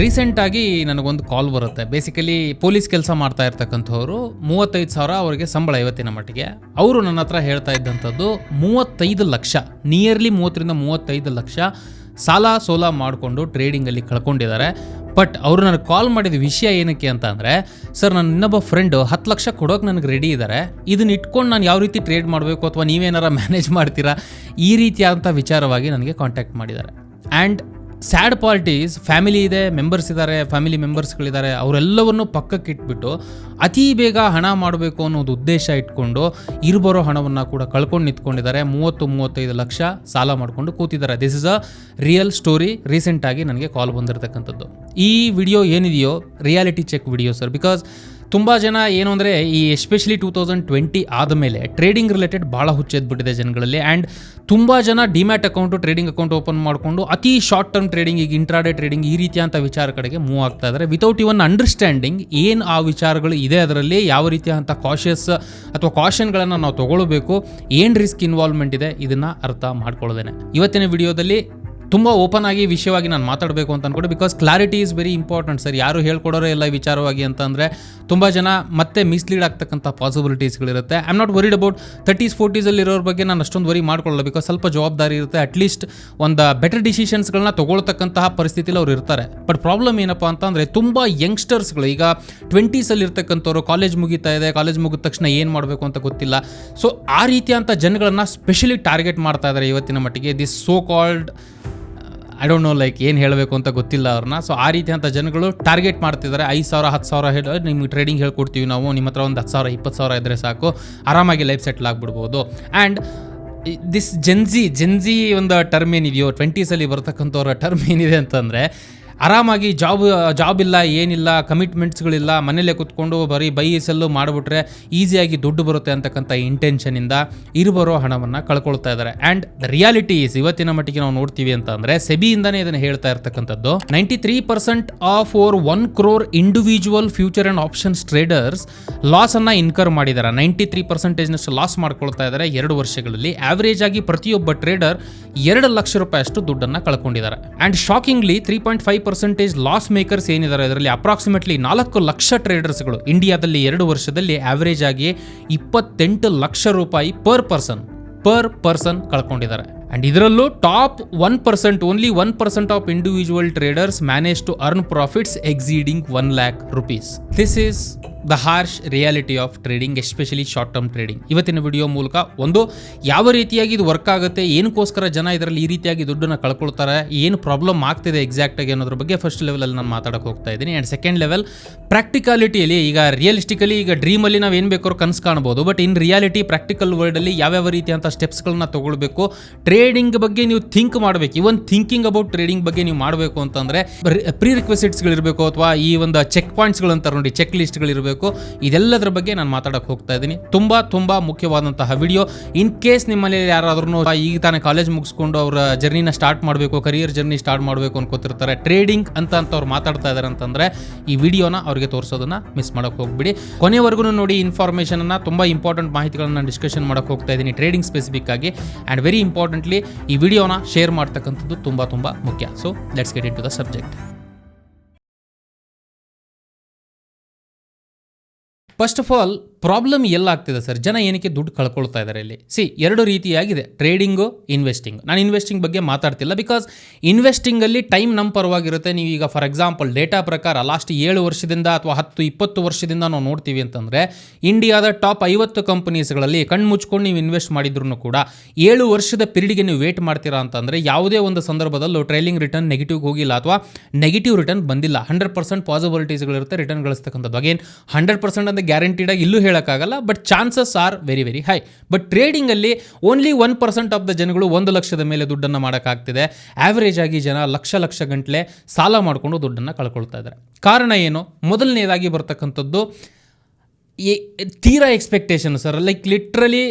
ರೀಸೆಂಟಾಗಿ ನನಗೊಂದು ಕಾಲ್ ಬರುತ್ತೆ. ಬೇಸಿಕಲಿ ಪೊಲೀಸ್ ಕೆಲಸ ಮಾಡ್ತಾ ಇರ್ತಕ್ಕಂಥವ್ರು ಮೂವತ್ತೈದು ಸಾವಿರ ಅವರಿಗೆ ಸಂಬಳ ಇವತ್ತಿನ ಮಟ್ಟಿಗೆ. ಅವರು ನನ್ನ ಹತ್ರ ಹೇಳ್ತಾ ಇದ್ದಂಥದ್ದು ಮೂವತ್ತೈದು ಲಕ್ಷ ನಿಯರ್ಲಿ ಮೂವತ್ತರಿಂದ ಮೂವತ್ತೈದು ಲಕ್ಷ ಸಾಲ ಸೋಲ ಮಾಡಿಕೊಂಡು ಟ್ರೇಡಿಂಗಲ್ಲಿ ಕಳ್ಕೊಂಡಿದ್ದಾರೆ. ಬಟ್ ಅವರು ನನಗೆ ಕಾಲ್ ಮಾಡಿದ ವಿಷಯ ಏನಕ್ಕೆ ಅಂತ ಅಂದರೆ ಸರ್ ನನ್ನ ಇನ್ನೊಬ್ಬ ಫ್ರೆಂಡು ಹತ್ತು ಲಕ್ಷ ಕೊಡೋಕೆ ನನಗೆ ರೆಡಿ ಇದ್ದಾರೆ ಇದನ್ನ ಇಟ್ಕೊಂಡು ನಾನು ಯಾವ ರೀತಿ ಟ್ರೇಡ್ ಮಾಡಬೇಕು ಅಥವಾ ನೀವೇನಾರ ಮ್ಯಾನೇಜ್ ಮಾಡ್ತೀರಾ? ಈ ರೀತಿಯಾದಂಥ ವಿಚಾರವಾಗಿ ನನಗೆ ಕಾಂಟ್ಯಾಕ್ಟ್ ಮಾಡಿದ್ದಾರೆ. ಆ್ಯಂಡ್ ಸ್ಯಾಡ್ ಪಾರ್ಟೀಸ್ ಫ್ಯಾಮಿಲಿ ಇದೆ ಮೆಂಬರ್ಸ್ ಇದ್ದಾರೆ ಫ್ಯಾಮಿಲಿ ಮೆಂಬರ್ಸ್ಗಳಿದ್ದಾರೆ ಅವರೆಲ್ಲವನ್ನು ಪಕ್ಕಕ್ಕೆ ಇಟ್ಬಿಟ್ಟು ಅತಿ ಬೇಗ ಹಣ ಮಾಡಬೇಕು ಅನ್ನೋದು ಉದ್ದೇಶ ಇಟ್ಕೊಂಡು ಇರ್ಬರೋ ಹಣವನ್ನು ಕೂಡ ಕಳ್ಕೊಂಡು ನಿಂತ್ಕೊಂಡಿದ್ದಾರೆ. ಮೂವತ್ತು, ಮೂವತ್ತೈದು ಲಕ್ಷ ಸಾಲ ಮಾಡಿಕೊಂಡು ಕೂತಿದ್ದಾರೆ. This is a real story ರೀಸೆಂಟಾಗಿ ನನಗೆ ಕಾಲ್ ಬಂದಿರತಕ್ಕಂಥದ್ದು. ಈ ವಿಡಿಯೋ ಏನಿದೆಯೋ reality check video sir because ತುಂಬ ಜನ ಏನು ಅಂದರೆ ಈ ಎಸ್ಪೆಷಲಿ ಟೂ ತೌಸಂಡ್ ಟ್ವೆಂಟಿ ಆದಮೇಲೆ ಟ್ರೇಡಿಂಗ್ ರಿಲೇಟೆಡ್ ಭಾಳ ಹುಚ್ಚೆದ್ಬಿಟ್ಟಿದೆ ಜನಗಳಲ್ಲಿ. ಆ್ಯಂಡ್ ತುಂಬ ಜನ demat account trading account open ಮಾಡಿಕೊಂಡು ಅತಿ ಶಾರ್ಟ್ ಟರ್ಮ್ ಟ್ರೇಡಿಂಗ್ ಈಗ ಇಂಟ್ರಾಡೇ ಟ್ರೇಡಿಂಗ್ ಈ ರೀತಿಯಂಥ ವಿಚಾರ ಕಡೆಗೆ ಮೂವ್ ಆಗ್ತಾ ಇದ್ದಾರೆ ವಿತೌಟ್ ಇವನ್ ಅಂಡರ್ಸ್ಟ್ಯಾಂಡಿಂಗ್ ಏನು ಆ ವಿಚಾರಗಳು ಇದೆ ಅದರಲ್ಲಿ, ಯಾವ ರೀತಿಯಾದಂಥ ಕಾಷಿಯಸ್ ಅಥವಾ ಕಾಷನ್ಗಳನ್ನು ನಾವು ತೊಗೊಳ್ಬೇಕು, ಏನು ರಿಸ್ಕ್ ಇನ್ವಾಲ್ವ್ಮೆಂಟ್ ಇದೆ ಇದನ್ನು ಅರ್ಥ ಮಾಡ್ಕೊಳ್ಳೋದೇನೆ. ಇವತ್ತಿನ ವಿಡಿಯೋದಲ್ಲಿ ತುಂಬ ಓಪನ್ ಆಗಿ ವಿಷಯವಾಗಿ ನಾನು ಮಾತಾಡಬೇಕು ಅಂತ ಅಂದ್ಕೊಂಡು because clarity is very important sir ಯಾರು ಹೇಳ್ಕೊಡೋರೇ ಎಲ್ಲ ವಿಚಾರವಾಗಿ ಅಂತಂದರೆ ತುಂಬ ಜನ ಮತ್ತೆ ಮಿಸ್ಲೀಡ್ ಆಗ್ತಕ್ಕಂಥ ಪಾಸಿಬಿಲಿಟೀಸ್ಗಳಿರುತ್ತೆ I am not worried about thirties ಫೋರ್ಟೀಸಲ್ಲಿರೋರ ಬಗ್ಗೆ ನಾನು ಅಷ್ಟೊಂದು ವರಿ ಮಾಡ್ಕೊಳ್ಳಲ್ಲ ಬಿಕಾಸ್ ಸ್ವಲ್ಪ ಜವಾಬ್ದಾರಿ ಇರುತ್ತೆ. ಅಟ್ಲೀಸ್ಟ್ ಒಂದು ಬೆಟರ್ ಡಿಸಿಷನ್ಸ್ಗಳನ್ನ ತೊಗೊಳ್ತಕ್ಕಂತಹ ಪರಿಸ್ಥಿತಿಲಿ ಅವ್ರು ಇರ್ತಾರೆ. ಬಟ್ ಪ್ರಾಬ್ಲಮ್ ಏನಪ್ಪ ಅಂತಂದರೆ ತುಂಬ ಯಂಗ್ಸ್ಟರ್ಸ್ಗಳು ಈಗ ಟ್ವೆಂಟೀಸಲ್ಲಿ ಇರ್ತಕ್ಕಂಥವ್ರು ಕಾಲೇಜ್ ಮುಗಿತಾ ಇದೆ ಕಾಲೇಜ್ ಮುಗಿದ ತಕ್ಷಣ ಏನು ಮಾಡಬೇಕು ಅಂತ ಗೊತ್ತಿಲ್ಲ. ಸೊ ಆ ರೀತಿಯಂಥ ಜನಗಳನ್ನು ಸ್ಪೆಷಲಿ ಟಾರ್ಗೆಟ್ ಮಾಡ್ತಾ ಇದ್ದಾರೆ ಇವತ್ತಿನ ಮಟ್ಟಿಗೆ. This so called I don't know like ಏನು ಹೇಳಬೇಕು ಅಂತ ಗೊತ್ತಿಲ್ಲ ಅವ್ರನ್ನ. ಸೊ ಆ ರೀತಿ ಅಂತ ಜನಗಳು ಟಾರ್ಗೆಟ್ ಮಾಡ್ತಿದ್ದಾರೆ. ಐದು ಸಾವಿರ, ಹತ್ತು ಸಾವಿರ ಹೇಳಿ ನಿಮ್ಗೆ ಟ್ರೇಡಿಂಗ್ ಹೇಳ್ಕೊಡ್ತೀವಿ ನಾವು. ನಿಮ್ಮ ಹತ್ರ ಒಂದು ಹತ್ತು ಸಾವಿರ, ಇಪ್ಪತ್ತು ಸಾವಿರ ಇದ್ದರೆ ಸಾಕು. ಆರಾಮಾಗಿ life settle ಆಗಿಬಿಡ್ಬೋದು. And this Gen Z Gen Z ಒಂದು ಟರ್ಮ್ ಏನಿದೆಯೋ ಟ್ವೆಂಟೀಸಲ್ಲಿ ಬರ್ತಕ್ಕಂಥವ್ರ ಟರ್ಮ್ ಏನಿದೆ ಅಂತಂದರೆ ಆರಾಮಾಗಿ ಜಾಬ್ ಜಾಬ್ ಇಲ್ಲ, ಏನಿಲ್ಲ, ಕಮಿಟ್ಮೆಂಟ್ಸ್ಗಳಿಲ್ಲ ಮನೇಲೆ ಕೂತ್ಕೊಂಡು ಬರೀ ಬೈ ಸೆಲ್ಲು ಮಾಡಿಬಿಟ್ರೆ ಈಸಿಯಾಗಿ ದುಡ್ಡು ಬರುತ್ತೆ ಅಂತಕ್ಕಂಥ ಇಂಟೆನ್ಷನಿಂದ ಇರುಬರೋ ಹಣವನ್ನು ಕಳ್ಕೊಳ್ತಾ ಇದ್ದಾರೆ. ಆ್ಯಂಡ್ ರಿಯಾಲಿಟಿ ಈಸ್ ಇವತ್ತಿನ ಮಟ್ಟಿಗೆ ನಾವು ನೋಡ್ತೀವಿ ಅಂತ ಅಂದರೆ ಸೆಬಿಯಿಂದನೇ ಇದನ್ನು ಹೇಳ್ತಾ ಇರ್ತಕ್ಕಂಥದ್ದು. Ninety three percent of or one crore individual future and options traders ಲಾಸನ್ನು incur ಮಾಡಿದ್ದಾರೆ. ನೈಂಟಿ ತ್ರೀ ಪರ್ಸೆಂಟೇಜ್ನಷ್ಟು ಲಾಸ್ ಮಾಡ್ಕೊಳ್ತಾ ಇದ್ದಾರೆ ಎರಡು ವರ್ಷಗಳಲ್ಲಿ. ಆವರೇಜ್ ಆಗಿ ಪ್ರತಿಯೊಬ್ಬ ಟ್ರೇಡರ್ ಎರಡು ಲಕ್ಷ ರೂಪಾಯಿ ಅಷ್ಟು ದುಡ್ಡನ್ನು ಕಳ್ಕೊಂಡಿದ್ದಾರೆ. And shockingly three point five percentage loss makers ಏನಿದ್ದಾರೆ ಅದರಲ್ಲಿ ಅಪ್ರಾಕ್ಸಿಮೇಟ್ಲಿ ನಾಲ್ಕು ಲಕ್ಷ ಟ್ರೇಡರ್ಸ್ಗಳು ಇಂಡಿಯಾದಲ್ಲಿ ಎರಡು ವರ್ಷದಲ್ಲಿ ಆವರೇಜ್ ಆಗಿ ಇಪ್ಪತ್ತೆಂಟು ಲಕ್ಷ ರೂಪಾಯಿ ಪರ್ ಪರ್ಸನ್ ಪರ್ ಪರ್ಸನ್ ಕಳ್ಕೊಂಡಿದ್ದಾರೆ. ಅಂಡ್ ಇದರಲ್ಲೂ top one percent only one percent of individual traders manage to earn profits exceeding one lakh rupees this is the harsh reality of trading especially short term trading ಇವತ್ತಿನ video ಮೂಲಕ ಒಂದು, ಯಾವ ರೀತಿಯಾಗಿ ಇದು work ಆಗುತ್ತೆ, ಏನಕ್ಕೋಸ್ಕರ ಜನ ಇದರಲ್ಲಿ ಈ ರೀತಿಯಾಗಿ ದುಡ್ಡನ್ನು ಕಳ್ಕೊಳ್ತಾರೆ, ಏನು ಪ್ರಾಬ್ಲಮ್ ಆಗ್ತಿದೆ ಎಕ್ಸಾಕ್ಟ್ ಆಗಿ ಅನ್ನೋದ್ರ ಬಗ್ಗೆ ಫಸ್ಟ್ ಲೆವೆಲಲ್ಲಿ ನಾನು ಮಾತಾಡಕ್ಕೆ ಹೋಗ್ತಾ ಇದ್ದೀನಿ. ಆ್ಯಂಡ್ ಸೆಕೆಂಡ್ ಲೆವೆಲ್ ಪ್ರಾಕ್ಟಿಕಾಲಿಟಿಯಲ್ಲಿ ಈಗ ರಿಯಲಿಸ್ಟಿಕಲಿ ಈಗ ಡ್ರೀಮಲ್ಲಿ ನಾವು ಏನು ಬೇಕಾದ್ರೂ ಕನಸು ಕಾಣ್ಬೋದು. ಬಟ್ ಇನ್ ರಿಯಾಲಿಟಿ ಪ್ರಾಕ್ಟಿಕಲ್ ವರ್ಲ್ಡಲ್ಲಿ ಯಾವ್ಯಾವ ರೀತಿಯಂಥ ಸ್ಟೆಪ್ಸ್ಗಳನ್ನ ತಗೊಳ್ಬೇಕು ಟ್ರೇಡಿಂಗ್ ಬಗ್ಗೆ ನೀವು ಥಿಂಕ್ ಮಾಡಬೇಕು. ಇವನ್ ಥಿಂಕಿಂಗ್ ಅಬೌಟ್ ಟ್ರೇಡಿಂಗ್ ಬಗ್ಗೆ ನೀವು ಮಾಡಬೇಕು ಅಂತಂದರೆ ಪ್ರೀ ರಿಕ್ವೆಸಿಟ್ಸ್ಗಳಿರಬೇಕು ಅಥವಾ ಈ ಒಂದು ಚೆಕ್ ಪಾಯಿಂಟ್ಸ್ಗಳಂತಾರೆ ನೋಡಿ ಚೆಕ್ ಲಿಸ್ಟ್ಗಳಿರಬೇಕು ಇದೆಲ್ಲದರ ಬಗ್ಗೆ ನಾನು ಮಾತಾಡೋಕೆ ಹೋಗ್ತಾ ಇದ್ದೀನಿ. ತುಂಬ ತುಂಬ ಮುಖ್ಯವಾದಂತಹ ವಿಡಿಯೋ. ಇನ್ ಕೇಸ್ ನಿಮ್ಮಲ್ಲಿ ಯಾರಾದ್ರೂ ಈಗ ತಾನೇ ಕಾಲೇಜ್ ಮುಗಿಸ್ಕೊಂಡು ಅವರ ಜರ್ನಿನ ಸ್ಟಾರ್ಟ್ ಮಾಡಬೇಕು ಕರಿಯರ್ ಜರ್ನಿ ಸ್ಟಾರ್ಟ್ ಮಾಡಬೇಕು ಅನ್ಕೋತಿರ್ತಾರೆ. ಟ್ರೇಡಿಂಗ್ ಅಂತ ಅಂತ ಅವ್ರು ಮಾತಾಡ್ತಾ ಇದ್ದಾರೆ ಅಂತಂದರೆ ಈ ವಿಡಿಯೋನ ಅವ್ರಿಗೆ ತೋರಿಸೋದನ್ನ ಮಿಸ್ ಮಾಡೋಕೆ ಹೋಗ್ಬಿಡಿ. ಕೊನೆವರೆಗೂ ನೋಡಿ ಇನ್ಫಾರ್ಮೇಷನನ್ನು ತುಂಬ ಇಂಪಾರ್ಟೆಂಟ್ ಮಾಹಿತಿಗಳನ್ನ ಡಿಸ್ಕಷನ್ ಮಾಡೋಕೆ ಹೋಗ್ತಾ ಇದ್ದೀನಿ ಟ್ರೇಡಿಂಗ್ ಸ್ಪೆಸಿಫಿಕ್ ಆಗಿ. ಆ್ಯಂಡ್ ವೆರಿ ಇಂಪಾರ್ಟೆಂಟ್ಲಿ ಈ ವಿಡಿಯೋನ ಶೇರ್ ಮಾಡ್ತಕ್ಕಂಥದ್ದು ತುಂಬ ತುಂಬ ಮುಖ್ಯ. So let's get into the subject first of all problem ಎಲ್ಲಾಗ್ತಿದೆ sir. ಜನ ಏನಕ್ಕೆ ದುಡ್ಡು ಕಳ್ಕೊಳ್ತಾ ಇದ್ದಾರೆ ಇಲ್ಲಿ? ಸಿ ಎರಡು ರೀತಿಯಾಗಿದೆ. ಟ್ರೇಡಿಂಗು ಇನ್ವೆಸ್ಟಿಂಗ್ ನಾನು ಇನ್ವೆಸ್ಟಿಂಗ್ ಬಗ್ಗೆ ಮಾತಾಡ್ತಿಲ್ಲ ಬಿಕಾಸ್ ಇನ್ವೆಸ್ಟಿಂಗಲ್ಲಿ ಟೈಮ್ ನಮ್ಮ ಪರವಾಗಿರುತ್ತೆ. ನೀವು ಈಗ ಫಾರ್ ಎಕ್ಸಾಂಪಲ್ ಡೇಟಾ ಪ್ರಕಾರ ಲಾಸ್ಟ್ ಏಳು ವರ್ಷದಿಂದ ಅಥವಾ ಹತ್ತು, ಇಪ್ಪತ್ತು ವರ್ಷದಿಂದ ನಾವು ನೋಡ್ತೀವಿ ಅಂತಂದರೆ ಇಂಡಿಯಾದ ಟಾಪ್ ಐವತ್ತು ಕಂಪನೀಸ್ಗಳಲ್ಲಿ ಕಣ್ಣು ಮುಚ್ಕೊಂಡು ನೀವು ಇನ್ವೆಸ್ಟ್ ಮಾಡಿದ್ರು ಕೂಡ ಏಳು ವರ್ಷದ ಪೀರಿಯಡ್ಗೆ ನೀವು ವೇಟ್ ಮಾಡ್ತೀರಾ ಅಂತಂದರೆ ಯಾವುದೇ ಒಂದು ಸಂದರ್ಭದಲ್ಲೂ ಟ್ರೈಲಿಂಗ್ ರಿಟರ್ನ್ ನೆಗೆಟಿವ್ ಹೋಗಿಲ್ಲ ಅಥವಾ ನೆಗೆಟಿವ್ ರಿಟರ್ನ್ ಬಂದಿಲ್ಲ. ಹಂಡ್ರೆಡ್ ಪರ್ಸೆಂಟ್ ಪಾಸಿಬಿಲಿಟೀಸ್ಗಳಿರುತ್ತೆ ರಿಟರ್ನ್ ಗಳಿಸ್ತಕ್ಕಂಥದ್ದು. ಅಗೇನ್ ಹಂಡ್ರೆಡ್ ಪರ್ಸೆಂಟ್ ಅಂತ ಗ್ಯಾರಂಟಿಡಾಗಿ ಇಲ್ಲೂ ಹೇಳೋಕ್ಕಾಗಲ್ಲ but chances are very very high but ಟ್ರೇಡಿಂಗಲ್ಲಿ only one percent of the ಜನಗಳು ಒಂದು ಲಕ್ಷದ ಮೇಲೆ ದುಡ್ಡನ್ನು ಮಾಡೋಕ್ಕಾಗ್ತಿದೆ. ಆ್ಯಾವರೇಜ್ ಆಗಿ ಜನ ಲಕ್ಷ ಲಕ್ಷ ಗಂಟಲೆ ಸಾಲ ಮಾಡಿಕೊಂಡು ದುಡ್ಡನ್ನು ಕಳ್ಕೊಳ್ತಾ ಇದ್ದಾರೆ. ಕಾರಣ ಏನು? ಮೊದಲನೇದಾಗಿ ಬರ್ತಕ್ಕಂಥದ್ದು ಈ ತೀರಾ ಎಕ್ಸ್ಪೆಕ್ಟೇಷನ್ ಸರ್ ಲೈಕ್ ಲಿಟ್ರಲಿ